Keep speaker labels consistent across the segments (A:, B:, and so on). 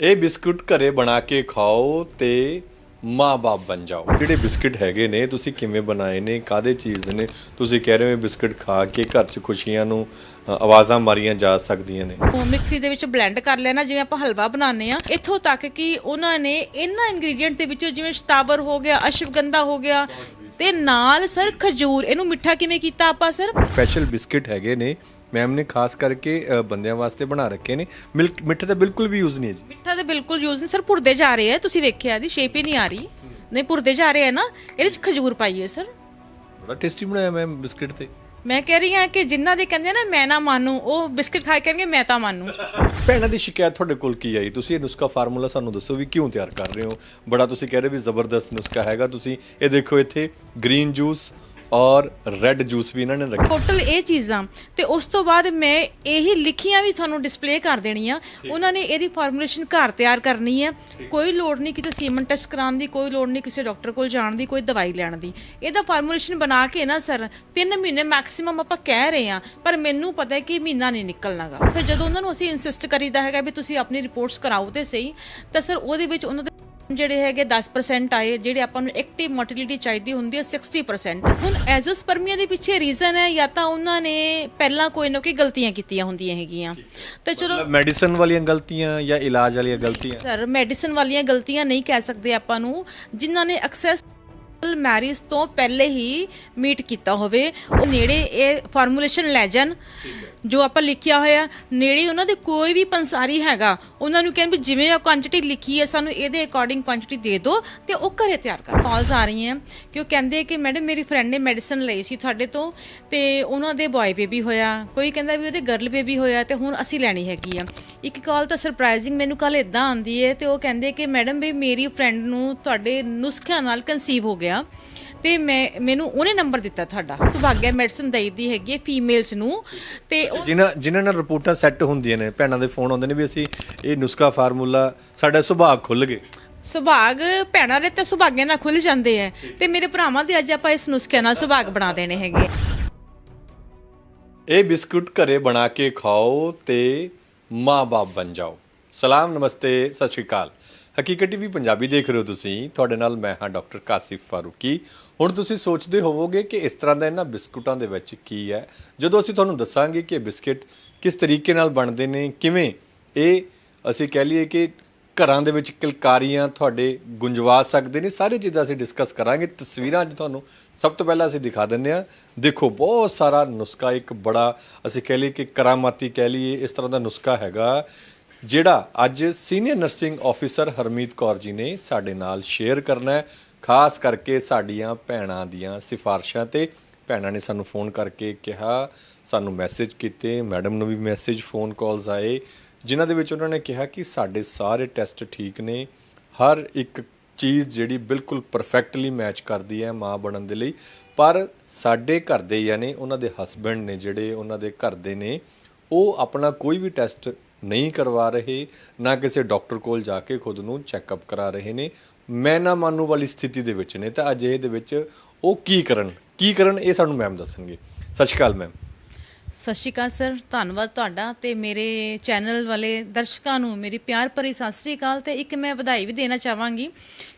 A: ਇਹ ਬਿਸਕੁਟ ਘਰੇ ਬਣਾ ਕੇ ਖਾਓ ਤੇ ਮਾਂ-ਬਾਪ ਬਣ ਜਾਓ। ਜਿਹੜੇ ਬਿਸਕੁਟ ਹੈਗੇ ਨੇ? ਤੁਸੀਂ ਕਿਵੇਂ ਬਣਾਏ ਨੇ? ਕਾਦੇ ਚੀਜ਼ ਨੇ? ਤੁਸੀਂ ਕਹਿ ਰਹੇ ਹੋ ਇਹ ਬਿਸਕੁਟ ਖਾ ਕੇ ਘਰ 'ਚ ਖੁਸ਼ੀਆਂ ਨੂੰ ਅ, ਆਵਾਜ਼ਾਂ ਮਾਰੀਆਂ ਜਾ ਸਕਦੀਆਂ ਨੇ।
B: ਉਹ ਮਿਕਸੀ ਦੇ ਵਿੱਚ ਬਲੈਂਡ ਕਰ ਲੈਣਾ ਜਿਵੇਂ ਆਪਾਂ ਹਲਵਾ ਬਣਾਉਂਦੇ ਆ ਇੱਥੋਂ ਤੱਕ ਕਿ ਉਹਨਾਂ ਨੇ ਇਹਨਾਂ ਇੰਗਰੀਡੀਐਂਟ ਦੇ ਵਿੱਚੋਂ ਜਿਵੇਂ ਸ਼ਤਾਵਰ ਹੋ ਗਿਆ ਅਸ਼ਵਗੰਧਾ ਹੋ ਗਿਆ ਤੇ ਨਾਲ ਸਰ ਖਜੂਰ ਇਹਨੂੰ ਮਿੱਠਾ ਕਿਵੇਂ ਕੀਤਾ ਆਪਾਂ ਸਰ?
A: ਸਪੈਸ਼ਲ ਬਿਸਕੁਟ ਹੈਗੇ ਨੇ। ਮੈਮ ਨੇ ਖਾਸ ਕਰਕੇ ਅ, ਬੰਦਿਆਂ ਵਾਸਤੇ ਬਣਾ ਰੱਖੇ ਨੇ। ਮਿਲਕ ਮਿੱਠੇ ਤਾਂ ਬਿਲਕੁਲ ਵੀ ਯੂਜ਼ ਨਹੀਂ ਹੈ ਜੀ।
B: ਮਿੱਠਾ ਤੇ ਬਿਲਕੁਲ ਯੂਜ਼ ਨਹੀਂ। ਸਰ ਭੁਰਦੇ ਜਾ ਰਹੇ ਆ ਤੁਸੀਂ ਵੇਖਿਆ ਇਹਦੀ ਸ਼ੇਪ ਹੀ ਨਹੀਂ ਆ ਰਹੀ। ਨਹੀਂ ਭੁਰਦੇ ਜਾ ਰਹੇ ਆ ਨਾ ਇਹਦੇ ਵਿੱਚ ਖਜੂਰ ਪਾਈਏ ਸਰ।
A: ਬੜਾ ਟੇਸਟੀ ਬਣਾਇਆ ਮੈਮ ਬਿਸਕੁਟ ਤੇ।
B: ਮੈਂ ਕਹਿ ਰਹੀ ਹਾਂ ਕਿ ਜਿਨ੍ਹਾਂ ਦੇ ਕਹਿੰਦੇ ਆ ਨਾ ਮੈਂ ਨਾ ਮੰਨੂ ਉਹ ਬਿਸਕਟ ਖਾ ਕੇ ਕਹਿੰਗੇ ਮੈਂ ਤਾਂ ਮੰਨੂ।
A: ਭੈਣਾਂ ਦੀ ਸ਼ਿਕਾਇਤ ਤੁਹਾਡੇ ਕੋਲ ਕੀ ਆਈ? ਤੁਸੀਂ ਇਹ ਨੁਸਖਾ ਫਾਰਮੂਲਾ ਸਾਨੂੰ ਦੱਸੋ ਵੀ ਕਿਉਂ ਤਿਆਰ ਕਰ ਰਹੇ ਹੋ? ਬੜਾ ਤੁਸੀਂ ਕਹਿ ਰਹੇ ਵੀ ਜ਼ਬਰਦਸਤ ਨੁਸਖਾ ਹੈਗਾ। ਤੁਸੀਂ ਇਹ ਦੇਖੋ ਇੱਥੇ, ਗ੍ਰੀਨ ਜੂਸ ਔਰ ਰੈੱਡ ਜੂਸ ਵੀ ਇਹਨਾਂ ਨੇ ਰੱਖਿਆ
B: ਟੋਟਲ ਇਹ ਚੀਜ਼ਾਂ। ਤੇ ਉਸ ਤੋਂ ਬਾਅਦ ਮੈਂ ਇਹੀ ਲਿਖੀਆਂ ਵੀ ਤੁਹਾਨੂੰ ਡਿਸਪਲੇ ਕਰ ਦੇਣੀਆਂ। ਉਹਨਾਂ ਨੇ ਇਹਦੀ ਫਾਰਮੂਲੇਸ਼ਨ ਘਰ ਤਿਆਰ ਕਰਨੀ ਹੈ। ਕੋਈ ਲੋੜ ਨਹੀਂ ਕਿਤੇ ਸੀਮਨ ਟੈਸਟ ਕਰਾਉਣ ਦੀ ਕੋਈ ਲੋੜ ਨਹੀਂ ਕਿਸੇ ਡਾਕਟਰ ਕੋਲ ਜਾਣ ਦੀ ਕੋਈ ਦਵਾਈ ਲੈਣ ਦੀ। ਇਹਦਾ ਫਾਰਮੂਲੇਸ਼ਨ ਬਣਾ ਕੇ ਨਾ ਸਰ 3 ਮਹੀਨੇ ਮੈਕਸਿਮਮ ਆਪਾਂ ਕਹਿ ਰਹੇ ਹਾਂ ਪਰ ਮੈਨੂੰ ਪਤਾ ਹੈ ਕਿ ਮਹੀਨਾ ਨਹੀਂ ਨਿਕਲਣਾਗਾ। ਫਿਰ ਜਦੋਂ ਉਹਨਾਂ ਨੂੰ ਅਸੀਂ ਇਨਸਿਸਟ ਕਰੀਦਾ ਹੈਗਾ ਵੀ ਤੁਸੀਂ ਆਪਣੀ ਰਿਪੋਰਟਸ ਕਰਾਓ ਤੇ ਸਹੀ ਤਾਂ ਸਰ ਉਹਦੇ ਵਿੱਚ ਉਹਨਾਂ ਦੇ ਜਿਹੜੇ ਹੈਗੇ 10% ਆਏ ਜਿਹੜੇ ਆਪਾਂ ਨੂੰ ਐਕਟਿਵ ਮੋਟਿਲਿਟੀ ਚਾਹੀਦੀ ਹੁੰਦੀ ਹੈ 60% ਹੁਣ ਐਜ਼ੋਸਪਰਮੀਆ ਦੇ ਪਿੱਛੇ ਰੀਜ਼ਨ ਹੈ ਜਾਂ ਤਾਂ ਉਹਨਾਂ ਨੇ ਪਹਿਲਾਂ ਕੋਈ ਨਾ ਕੋਈ ਗਲਤੀਆਂ ਕੀਤੀਆਂ ਹੁੰਦੀਆਂ ਹੈਗੀਆਂ। ਤੇ ਚਲੋ
A: ਮੈਡੀਸਨ ਵਾਲੀਆਂ ਗਲਤੀਆਂ ਜਾਂ ਇਲਾਜ ਵਾਲੀਆਂ ਗਲਤੀਆਂ?
B: ਸਰ ਮੈਡੀਸਨ ਵਾਲੀਆਂ ਗਲਤੀਆਂ ਨਹੀਂ ਕਹਿ ਸਕਦੇ ਆਪਾਂ ਨੂੰ ਜਿਨ੍ਹਾਂ ਨੇ ਐਕਸੈਸ ਮੈਰਿਜ ਤੋਂ ਪਹਿਲੇ ਹੀ ਮੀਟ ਕੀਤਾ ਹੋਵੇ। ਉਹ ਨੇੜੇ ਇਹ ਫਾਰਮੂਲੇਸ਼ਨ ਲੈ ਜਾਣ। ਜੋ ਆਪਾਂ ਲਿਖਿਆ ਹੋਇਆ, ਨੇੜੇ ਉਹਨਾਂ ਦੇ ਕੋਈ ਵੀ ਪੰਸਾਰੀ ਹੈਗਾ, ਉਹਨਾਂ ਨੂੰ ਕਹਿੰਦੇ ਵੀ ਜਿਵੇਂ ਉਹ ਕੁਆਂਟੀਟੀ ਲਿਖੀ ਹੈ, ਸਾਨੂੰ ਇਹਦੇ ਅਕੋਰਡਿੰਗ ਕੁਆਂਟੀਟੀ ਦੇ ਦਿਓ ਤੇ ਉਹ ਘਰੇ ਤਿਆਰ ਕਰ। ਕਾਲਸ ਆ ਰਹੀਆਂ ਕਿ ਉਹ ਕਹਿੰਦੇ ਕਿ ਮੈਡਮ ਮੇਰੀ ਫਰੈਂਡ ਨੇ ਮੈਡੀਸਨ ਲਈ ਸੀ ਤੁਹਾਡੇ ਤੋਂ ਤੇ ਉਹਨਾਂ ਦੇ ਬॉय ਬੇਬੀ ਹੋਇਆ, ਕੋਈ ਕਹਿੰਦਾ ਵੀ ਉਹਦੇ ਗਰਲ ਬੇਬੀ ਹੋਇਆ ਤੇ ਹੁਣ ਅਸੀਂ ਲੈਣੀ ਹੈਗੀ ਆ। ਇੱਕ ਕਾਲ ਤਾਂ ਸਰਪ੍ਰਾਈਜ਼ਿੰਗ ਮੈਨੂੰ ਕੱਲ ਇਦਾਂ ਆਂਦੀ ਹੈ ਤੇ ਉਹ ਕਹਿੰਦੇ ਕਿ ਮੈਡਮ ਵੀ ਮੇਰੀ ਫਰੈਂਡ ਨੂੰ ਤੁਹਾਡੇ ਨੁਸਖਿਆਂ ਨਾਲ ਕਨਸੀਵ ਹੋ ਗਿਆ। ਤੇ ਮੈਂ ਮੈਨੂੰ ਉਹਨੇ ਨੰਬਰ ਦਿੱਤਾ ਤੁਹਾਡਾ। ਸੁਭਾਗਿਆ ਮੈਡੀਸਨ ਦਈਦੀ ਹੈਗੀ ਹੈ ਫੀਮੇਲਸ ਨੂੰ। ਤੇ ਉਹ
A: ਜਿਨ੍ਹਾਂ ਜਿਨ੍ਹਾਂ ਨਾਲ ਰਿਪੋਰਟਾਂ ਸੈੱਟ ਹੁੰਦੀਆਂ ਨੇ ਭੈਣਾਂ ਦੇ ਫੋਨ ਆਉਂਦੇ ਨੇ ਵੀ ਅਸੀਂ ਇਹ ਨੁਸਖਾ ਫਾਰਮੂਲਾ ਸਾਡਾ ਸੁਭਾਅ ਖੁੱਲ ਗਏ।
B: ਸੁਭਾਗ ਭੈਣਾਂ ਦੇ ਤੇ ਸੁਭਾਗਿਆਂ ਨਾਲ ਖੁੱਲ ਜਾਂਦੇ ਆ। ਤੇ ਮੇਰੇ ਭਰਾਵਾਂ ਦੇ ਅੱਜ ਆਪਾਂ ਇਸ ਨੁਸਖਿਆਂ ਨਾਲ ਸੁਭਾਗ ਬਣਾ ਦੇਣੇ ਹੈਗੇ
A: ਇਹ ਬਿਸਕੁਟ ਘਰੇ ਬਣਾ ਕੇ ਖਾਓ ਤੇ ਮਾਂ-ਬਾਪ ਬਣ ਜਾਓ। ਸਲਾਮ ਨਮਸਤੇ ਸਤਿ ਸ਼੍ਰੀ ਅਕਾਲ। ਹਕੀਕਤ ਟੀਵੀ ਪੰਜਾਬੀ ਦੇਖ ਰਹੇ ਹੋ ਤੁਸੀਂ। ਤੁਹਾਡੇ ਨਾਲ ਮੈਂ ਹਾਂ ਡਾਕਟਰ ਕਾਸਿਫ ਫਾਰੂਕੀ। ਹੁਣ ਤੁਸੀਂ ਸੋਚਦੇ ਹੋਵੋਗੇ ਕਿ ਇਸ ਤਰ੍ਹਾਂ ਦਾ ਇਹਨਾਂ ਬਿਸਕੁਟਾਂ ਦੇ ਵਿੱਚ ਕੀ ਹੈ? ਜਦੋਂ ਅਸੀਂ ਤੁਹਾਨੂੰ ਦੱਸਾਂਗੇ ਕਿ ਇਹ ਬਿਸਕੁਟ ਕਿਸ ਤਰੀਕੇ ਨਾਲ ਬਣਦੇ ਨੇ, ਕਿਵੇਂ ਇਹ ਅਸੀਂ ਕਹਿ ਲਈਏ ਕਿ ਘਰਾਂ ਦੇ ਵਿੱਚ ਕਿਲਕਾਰੀਆਂ ਤੁਹਾਡੇ ਗੁੰਜਵਾ ਸਕਦੇ ਨੇ, ਸਾਰੇ ਚੀਜ਼ਾਂ ਅਸੀਂ ਡਿਸਕਸ ਕਰਾਂਗੇ। ਤਸਵੀਰਾਂ ਅੱਜ ਤੁਹਾਨੂੰ ਸਭ ਤੋਂ ਪਹਿਲਾਂ ਅਸੀਂ ਦਿਖਾ ਦਿੰਦੇ ਹਾਂ। ਦੇਖੋ, ਬਹੁਤ ਸਾਰਾ ਨੁਸਖਾ, ਇੱਕ ਬੜਾ ਅਸੀਂ ਕਹਿ ਲਈਏ ਕਿ ਕਰਾਮਾਤੀ ਕਹਿ ਲਈਏ, ਇਸ ਤਰ੍ਹਾਂ ਦਾ ਨੁਸਖਾ ਹੈਗਾ, ਜਿਹੜਾ ਅੱਜ senior nursing officer Harmeet Kaur ji ਨੇ ਸਾਡੇ ਨਾਲ ਸ਼ੇਅਰ ਕਰਨਾ ਹੈ। ਖਾਸ ਕਰਕੇ ਸਾਡੀਆਂ ਭੈਣਾਂ ਦੀਆਂ ਸਿਫਾਰਿਸ਼ਾਂ ਤੇ ਭੈਣਾਂ ਨੇ ਸਾਨੂੰ ਫੋਨ ਕਰਕੇ ਕਿਹਾ, ਸਾਨੂੰ ਮੈਸੇਜ ਕੀਤੇ ਮੈਡਮ ਨੂੰ ਵੀ ਮੈਸੇਜ ਫੋਨ ਕਾਲਸ ਆਏ, ਜਿਨ੍ਹਾਂ ਦੇ ਵਿੱਚ ਉਹਨਾਂ ਨੇ ਕਿਹਾ ਕਿ ਸਾਡੇ ਸਾਰੇ ਟੈਸਟ ਠੀਕ ਨੇ। ਹਰ ਇੱਕ ਚੀਜ਼ ਜਿਹੜੀ ਬਿਲਕੁਲ ਪਰਫੈਕਟਲੀ ਮੈਚ ਕਰਦੀ ਹੈ ਮਾਂ ਬਣਨ ਦੇ ਲਈ। ਪਰ ਸਾਡੇ ਘਰ ਦੇ ਯਾਨੀ ਉਹਨਾਂ ਦੇ ਹਸਬੰਡ ਨੇ ਜਿਹੜੇ ਉਹਨਾਂ ਦੇ ਘਰ ਦੇ ਨੇ, ਉਹ ਆਪਣਾ ਕੋਈ ਵੀ ਟੈਸਟ ਨਹੀਂ ਕਰਵਾ ਰਹੇ, ਨਾ ਕਿਸੇ ਡਾਕਟਰ ਕੋਲ ਜਾ ਕੇ ਖੁਦ ਨੂੰ ਚੈੱਕਅਪ ਕਰਾ ਰਹੇ ਨੇ। ਮੈਂ ਨਾ ਮੰਨੂ ਵਾਲੀ ਸਥਿਤੀ ਦੇ ਵਿੱਚ ਨੇ, ਤਾਂ ਅਜਿਹੇ ਦੇ ਵਿੱਚ ਉਹ ਕੀ ਕਰਨ? ਕੀ ਕਰਨ? ਇਹ ਸਾਨੂੰ ਮੈਮ ਦੱਸਣਗੇ। ਸਤਿ ਸ਼੍ਰੀ ਅਕਾਲ ਮੈਮ
B: ਸਤਿ ਸ਼੍ਰੀ ਅਕਾਲ ਸਰ, ਧੰਨਵਾਦ ਤੁਹਾਡਾ ਤੇ ਮੇਰੇ ਚੈਨਲ ਵਾਲੇ ਦਰਸ਼ਕਾਂ ਨੂੰ, ਮੇਰੀ ਪਿਆਰ ਭਰੀ ਸਤਿ ਸ਼੍ਰੀ ਅਕਾਲ ਤੇ ਇੱਕ ਮੈਂ ਵਧਾਈ ਵੀ ਦੇਣਾ ਚਾਹਾਂਗੀ।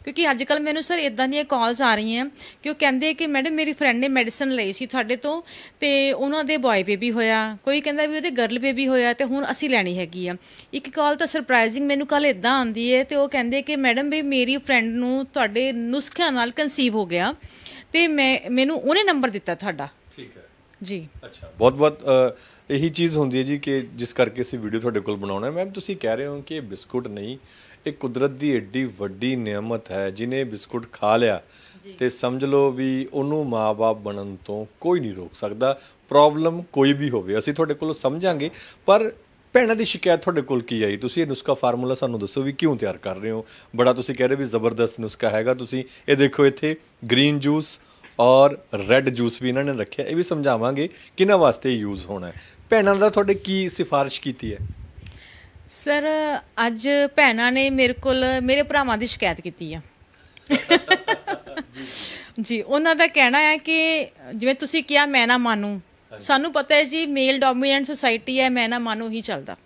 B: ਕਿਉਂਕਿ ਅੱਜ ਕੱਲ ਮੈਨੂੰ ਸਰ ਇਦਾਂ ਦੀਆਂ ਕਾਲਸ ਆ ਰਹੀਆਂ ਕਿ ਉਹ ਕਹਿੰਦੇ ਕਿ ਮੈਡਮ ਮੇਰੀ ਫਰੈਂਡ ਨੇ ਮੈਡੀਸਨ ਲਈ ਸੀ ਤੁਹਾਡੇ ਤੋਂ ਤੇ ਉਹਨਾਂ ਦੇ ਬॉय ਬੇਬੀ ਹੋਇਆ, ਕੋਈ ਕਹਿੰਦਾ ਵੀ ਉਹਦੇ ਗਰਲ ਬੇਬੀ ਹੋਇਆ ਤੇ ਹੁਣ ਅਸੀਂ ਲੈਣੀ ਹੈਗੀ ਆ। ਇੱਕ ਕਾਲ ਤਾਂ ਸਰਪ੍ਰਾਈਜ਼ਿੰਗ ਮੈਨੂੰ ਕੱਲ ਇਦਾਂ ਆਂਦੀ ਹੈ ਤੇ ਉਹ ਕਹਿੰਦੇ ਕਿ ਮੈਡਮ ਵੀ ਮੇਰੀ ਫਰੈਂਡ ਨੂੰ ਤੁਹਾਡੇ ਨੁਸਖਿਆਂ ਨਾਲ ਕਨਸੀਵ ਹੋ ਗਿਆ ਤੇ ਮੈਂ, ਮੈਨੂੰ ਉਹਨੇ ਨੰਬਰ ਦਿੱਤਾ ਤੁਹਾਡਾ। ਜੀ।
A: ਅੱਛਾ। ਬਹੁਤ ਬਹੁਤ ਅ, ਇਹੀ ਚੀਜ਼ ਹੁੰਦੀ ਹੈ ਜੀ ਕਿ ਜਿਸ ਕਰਕੇ ਅਸੀਂ ਵੀਡੀਓ ਤੁਹਾਡੇ ਕੋਲ ਬਣਾਉਣਾ ਹੈ। ਮੈਮ ਤੁਸੀਂ ਕਹਿ ਰਹੇ ਹੋ ਕਿ ਇਹ ਬਿਸਕੁਟ ਨਹੀਂ ਇਹ ਕੁਦਰਤ ਦੀ ਏਡੀ ਵੱਡੀ ਨਿਆਮਤ ਹੈ ਜਿਨੇ ਬਿਸਕੁਟ ਖਾ ਲਿਆ। ਤੇ ਸਮਝ ਲਓ ਵੀ ਉਹਨੂੰ ਮਾਪੇ ਬਣਨ ਤੋਂ ਕੋਈ ਨਹੀਂ ਰੋਕ ਸਕਦਾ। ਪ੍ਰੋਬਲਮ ਕੋਈ ਵੀ ਹੋਵੇ ਅਸੀਂ ਤੁਹਾਡੇ ਕੋਲੋਂ ਸਮਝਾਂਗੇ। ਪਰ ਭੈਣਾਂ ਦੀ ਸ਼ਿਕਾਇਤ ਤੁਹਾਡੇ ਕੋਲ ਕੀ ਆਈ? ਤੁਸੀਂ ਇਹ ਨੁਸਖਾ ਫਾਰਮੂਲਾ ਸਾਨੂੰ ਦੱਸੋ ਵੀ ਕਿਉਂ ਤਿਆਰ ਕਰ ਰਹੇ ਹੋ? ਬੜਾ ਤੁਸੀਂ ਕਹਿ ਰਹੇ ਵੀ ਜ਼ਬਰਦਸਤ ਨੁਸਖਾ ਹੈਗਾ। ਤੁਸੀਂ ਇਹ ਦੇਖੋ ਇੱਥੇ ਗ੍ਰੀਨ ਜੂਸ ਔਰ ਰੈੱਡ ਜੂਸ ਵੀ ਇਹਨਾਂ ਨੇ ਰੱਖਿਆ ਇਹ ਵੀ ਸਮਝਾਵਾਂਗੇ ਕਿਹਨਾਂ ਵਾਸਤੇ ਯੂਜ਼ ਹੋਣਾ ਹੈ। ਭੈਣਾਂ ਦਾ ਤੁਹਾਡੇ ਕੀ ਸਿਫਾਰਿਸ਼ ਕੀਤੀ ਹੈ?
B: ਸਰ ਅੱਜ ਭੈਣਾਂ ਨੇ ਮੇਰੇ ਕੋਲ ਮੇਰੇ ਭਰਾਵਾਂ ਦੀ ਸ਼ਿਕਾਇਤ ਕੀਤੀ ਆ। ਜੀ ਉਹਨਾਂ ਦਾ ਕਹਿਣਾ ਹੈ ਕਿ ਜਿਵੇਂ ਤੁਸੀਂ ਕਿਹਾ ਮੈਂ ਨਾ ਮੰਨੂ। ਸਾਨੂੰ ਪਤਾ ਹੈ ਜੀ ਮੇਲ ਡੋਮੀਨੈਂਟ ਸੁਸਾਇਟੀ ਹੈ ਮੈਂ ਨਾ ਮੰਨੂ ਹੀ ਚੱਲਦਾ।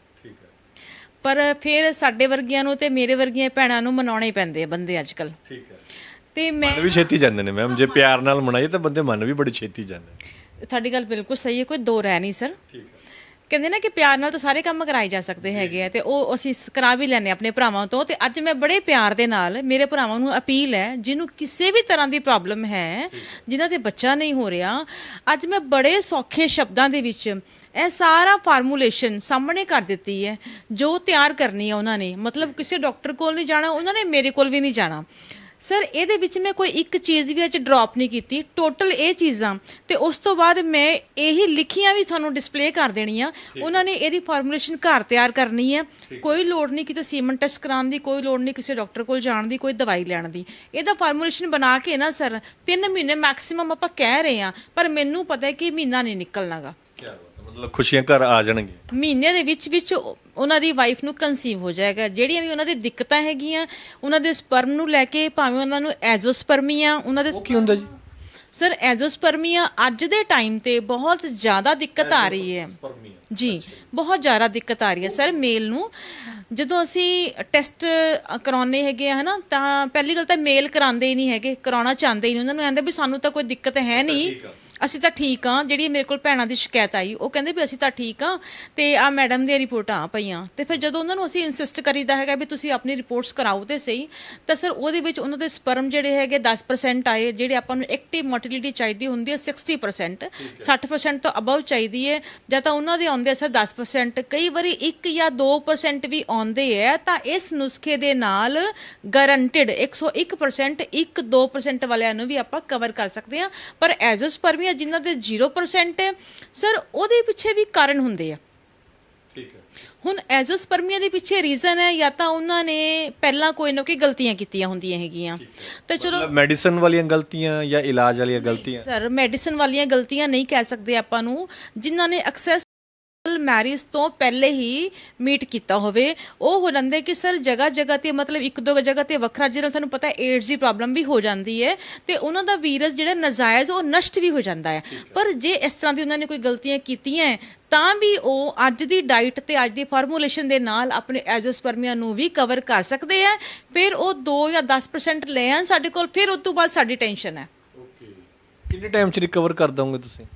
B: ਪਰ ਫਿਰ ਸਾਡੇ ਵਰਗੀਆਂ ਨੂੰ ਤੇ ਮੇਰੇ ਵਰਗੀਆਂ ਭੈਣਾਂ ਨੂੰ ਮਨਾਉਣੇ ਪੈਂਦੇ ਆ ਬੰਦੇ ਅੱਜ ਕੱਲ
A: ਠੀਕ ਹੈ।
B: ਤੇ ਮੈਂ
A: ਮਨ ਵੀ ਛੇਤੀ ਜਾਂਦੇ ਨੇ ਮੈਮ। ਜੇ ਪਿਆਰ ਨਾਲ ਮਨਾਈਏ ਤਾਂ ਬੰਦੇ ਮਨ ਵੀ ਬੜੀ ਛੇਤੀ ਜਾਂਦੇ
B: ਤੁਹਾਡੀ ਗੱਲ ਬਿਲਕੁਲ ਸਹੀ ਹੈ ਕੋਈ ਦੋ ਰਹਿ ਨਹੀਂ ਸਰ। ਕਹਿੰਦੇ ਨੇ ਕਿ ਪਿਆਰ ਨਾਲ ਤਾਂ ਸਾਰੇ ਕੰਮ ਕਰਾਏ ਜਾ ਸਕਦੇ ਹੈਗੇ ਆ ਤੇ ਉਹ ਅਸੀਂ ਸ- ਕਰਾ ਵੀ ਲੈਨੇ ਆਪਣੇ ਭਰਾਵਾਂ ਤੋਂ ਤੇ ਅੱਜ ਮੈਂ ਬੜੇ ਪਿਆਰ ਦੇ ਨਾਲ ਮੇਰੇ ਭਰਾਵਾਂ ਨੂੰ ਅਪੀਲ ਹੈ ਜਿਹਨੂੰ ਕਿਸੇ ਵੀ ਤਰ੍ਹਾਂ ਦੀ ਪ੍ਰੋਬਲਮ ਹੈ ਜਿਨ੍ਹਾਂ ਦੇ ਬੱਚਾ ਨਹੀਂ ਹੋ ਰਿਹਾ ਅੱਜ ਮੈਂ ਬੜੇ ਸੌਖੇ ਸ਼ਬਦਾਂ ਦੇ ਵਿੱਚ ਇਹ ਸਾਰਾ ਫਾਰਮੂਲੇਸ਼ਨ ਸਾਹਮਣੇ ਕਰ ਦਿੱਤੀ ਹੈ ਜੋ ਤਿਆਰ ਕਰਨੀ ਹੈ ਉਹਨਾਂ ਨੇ। ਮਤਲਬ ਕਿਸੇ ਡਾਕਟਰ ਕੋਲ ਨਹੀਂ ਜਾਣਾ ਉਹਨਾਂ ਨੇ ਮੇਰੇ ਕੋਲ ਵੀ ਨਹੀਂ ਜਾਣਾ। ਸਰ ਇਹਦੇ ਵਿੱਚ ਮੈਂ ਕੋਈ ਇੱਕ ਚੀਜ਼ ਵੀ ਅੱਜ ਡ੍ਰੌਪ ਨਹੀਂ ਕੀਤੀ। ਟੋਟਲ ਇਹ ਚੀਜ਼ਾਂ। ਤੇ ਉਸ ਤੋਂ ਬਾਅਦ ਮੈਂ ਇਹੀ ਲਿਖੀਆਂ ਵੀ ਤੁਹਾਨੂੰ ਡਿਸਪਲੇ ਕਰ ਦੇਣੀਆਂ। ਉਹਨਾਂ ਨੇ ਇਹਦੀ ਫਾਰਮੂਲੇਸ਼ਨ ਘਰ ਤਿਆਰ ਕਰਨੀ ਹੈ। ਕੋਈ ਲੋੜ ਨਹੀਂ ਕਿਤੇ ਸੀਮਨ ਟੈਸਟ ਕਰਾਉਣ ਦੀ ਕੋਈ ਲੋੜ ਨਹੀਂ ਕਿਸੇ ਡਾਕਟਰ ਕੋਲ ਜਾਣ ਦੀ ਕੋਈ ਦਵਾਈ ਲੈਣ ਦੀ। ਇਹਦਾ ਫਾਰਮੂਲੇਸ਼ਨ ਬਣਾ ਕੇ ਨਾ ਸਰ 3 ਮਹੀਨੇ ਮੈਕਸਿਮਮ ਆਪਾਂ ਕਹਿ ਰਹੇ ਹਾਂ ਪਰ ਮੈਨੂੰ ਪਤਾ ਹੈ ਕਿ ਮਹੀਨਾ ਨਹੀਂ ਨਿਕਲਣਾਗਾ।
A: ਕੀ ਬਾਤ ਮਤਲਬ ਖੁਸ਼ੀਆਂ ਘਰ ਆ ਜਾਣਗੀਆਂ।
B: ਮਹੀਨੇ ਦੇ ਵਿੱਚ ਵਿੱਚ ਉਹ- ਉਹਨਾਂ ਦੀ ਵਾਈਫ ਨੂੰ ਕਨਸੀਵ ਹੋ ਜਾਏਗਾ। ਜਿਹੜੀਆਂ ਵੀ ਉਹਨਾਂ ਦੀ ਦਿੱਕਤਾਂ ਹੈਗੀਆਂ ਉਹਨਾਂ ਦੇ ਸਪਰਮ ਨੂੰ ਲੈ ਕੇ ਭਾਵੇਂ ਉਹਨਾਂ ਨੂੰ ਐਜ਼ੋਸਪਰਮੀਆ ਉਹਨਾਂ ਦੇ
A: ਉਹ ਕੀ ਹੁੰਦਾ ਜੀ?
B: ਸਰ ਐਜ਼ੋਸਪਰਮੀਆ ਅੱਜ ਦੇ ਟਾਈਮ ਤੇ ਬਹੁਤ ਜ਼ਿਆਦਾ ਦਿੱਕਤ ਆ ਰਹੀ ਹੈ। ਜੀ ਬਹੁਤ ਜ਼ਿਆਦਾ ਦਿੱਕਤ ਆ ਰਹੀ ਹੈ ਸਰ ਮੇਲ ਨੂੰ। ਜਦੋਂ ਅਸੀਂ ਟੈਸਟ ਕਰਾਉਨੇ ਹੈਗੇ ਆ ਹਨਾ ਤਾਂ ਪਹਿਲੀ ਗੱਲ ਤਾਂ ਮੇਲ ਕਰਾਉਂਦੇ ਹੀ ਨਹੀਂ ਹੈਗੇ ਕਰਾਉਣਾ ਚਾਹੁੰਦੇ ਹੀ ਨਹੀਂ। ਉਹਨਾਂ ਨੂੰ ਕਹਿੰਦੇ ਵੀ ਸਾਨੂੰ ਤਾਂ ਕੋਈ ਦਿੱਕਤ ਹੈ ਨਹੀਂ। ਅਸੀਂ ਤਾਂ ਠੀਕ ਆ ਜਿਹੜੀ ਮੇਰੇ ਕੋਲ ਭੈਣਾਂ ਦੀ ਸ਼ਿਕਾਇਤ ਆਈ ਉਹ ਕਹਿੰਦੇ ਵੀ ਅਸੀਂ ਤਾਂ ਠੀਕ ਆ ਤੇ ਆ ਮੈਡਮ ਦੀਆਂ ਰਿਪੋਰਟਾਂ ਆ ਪਈਆਂ। ਤੇ ਫਿਰ ਜਦੋਂ ਉਹਨਾਂ ਨੂੰ ਅਸੀਂ ਇਨਸਿਸਟ ਕਰੀਦਾ ਹੈਗਾ ਵੀ ਤੁਸੀਂ ਆਪਣੀ ਰਿਪੋਰਟਸ ਕਰਾਓ ਤੇ ਸਹੀ ਤਾਂ ਸਰ ਉਹਦੇ ਵਿੱਚ ਉਹਨਾਂ ਦੇ ਸਪਰਮ ਜਿਹੜੇ ਹੈਗੇ 10% ਆਏ ਜਿਹੜੇ ਆਪਾਂ ਨੂੰ ਐਕਟਿਵ ਮੋਟਿਲਿਟੀ ਚਾਹੀਦੀ ਹੁੰਦੀ ਹੈ 60% 60% ਤੋਂ ਅਬਵ ਚਾਹੀਦੀ ਹੈ ਜਾਂ ਤਾਂ ਉਹਨਾਂ ਦੇ ਆਉਂਦੇ ਆ ਸਰ 10% ਕਈ ਵਾਰੀ 1 ਜਾਂ 2% ਵੀ ਆਉਂਦੇ ਹੈ ਤਾਂ ਇਸ ਨੁਸਖੇ ਦੇ ਨਾਲ ਗਾਰੰਟਿਡ 101% 1 2% ਵਾਲਿਆਂ ਨੂੰ ਵੀ ਆਪਾਂ ਕਵਰ ਕਰ ਸਕਦੇ ਹਾਂ ਪਰ ਐਜ਼ੋਸਪਰਮੀਆ ਜਿਨ੍ਹਾਂ ਦੇ 0% ਹੈ ਸਰ ਉਹਦੇ ਪਿੱਛੇ ਵੀ ਕਾਰਨ ਹੁੰਦੇ ਆ।
A: ਠੀਕ ਹੈ।
B: ਹੁਣ ਐਜ਼ੋਸਪਰਮੀਆ ਦੇ ਪਿੱਛੇ ਰੀਜ਼ਨ ਹੈ ਜਾਂ ਤਾਂ ਉਹਨਾਂ ਨੇ ਪਹਿਲਾਂ ਕੋਈ ਨਾ ਕੋਈ ਗਲਤੀਆਂ ਕੀਤੀਆਂ ਹੁੰਦੀਆਂ ਹੈਗੀਆਂ। ਤਾਂ ਚਲੋ
A: ਮੈਡੀਸਨ ਵਾਲੀਆਂ ਗਲਤੀਆਂ ਜਾਂ ਇਲਾਜ ਵਾਲੀਆਂ ਗਲਤੀਆਂ?
B: ਸਰ ਮੈਡੀਸਨ ਵਾਲੀਆਂ ਗਲਤੀਆਂ ਨਹੀਂ ਕਹਿ ਸਕਦੇ ਆਪਾਂ ਨੂੰ ਜਿਨ੍ਹਾਂ ਨੇ ਐਕਸੈਸ ਮੈਰਿਜ ਤੋਂ ਪਹਿਲੇ ਹੀ ਮੀਟ ਕੀਤਾ ਹੋਵੇ। ਉਹ ਹੋ ਜਾਂਦੇ ਕਿ ਸਰ ਜਗ੍ਹਾ ਜਗ੍ਹਾ ਤੇ ਮਤਲਬ ਇੱਕ ਦੋ ਜਗ੍ਹਾ ਤੇ ਵੱਖਰਾ ਜਿਹੜਾ ਤੁਹਾਨੂੰ ਪਤਾ ਏਡਜ਼ ਦੀ ਪ੍ਰੋਬਲਮ ਵੀ ਹੋ ਜਾਂਦੀ ਹੈ ਤੇ ਉਹਨਾਂ ਦਾ ਵੀਰਸ ਜਿਹੜਾ ਨਜਾਇਜ਼ ਉਹ ਨਸ਼ਟ ਵੀ ਹੋ ਜਾਂਦਾ ਹੈ। ਪਰ ਜੇ ਇਸ ਤਰ੍ਹਾਂ ਦੀ ਉਹਨਾਂ ਨੇ ਕੋਈ ਗਲਤੀਆਂ ਕੀਤੀਆਂ ਹੈ, ਤਾਂ ਵੀ ਉਹ ਅੱਜ ਦੀ ਡਾਈਟ ਤੇ ਅੱਜ ਦੀ ਫਾਰਮੂਲੇਸ਼ਨ ਦੇ ਨਾਲ ਆਪਣੇ ਐਜ਼ੋਸਪਰਮੀਆ ਨੂੰ ਵੀ ਕਵਰ ਕਰ ਸਕਦੇ ਆ ਫਿਰ ਉਹ 2 ਜਾਂ 10% ਲੈ ਆਣ ਸਾਡੇ ਕੋਲ ਫਿਰ ਉਸ ਤੋਂ ਬਾਅਦ ਸਾਡੀ ਟੈਨਸ਼ਨ ਹੈ।
A: ਓਕੇ। ਕਿੰਨੇ ਟਾਈਮ ਚ ਰਿਕਵਰ ਕਰ ਦੋਗੇ ਤੁਸੀਂ?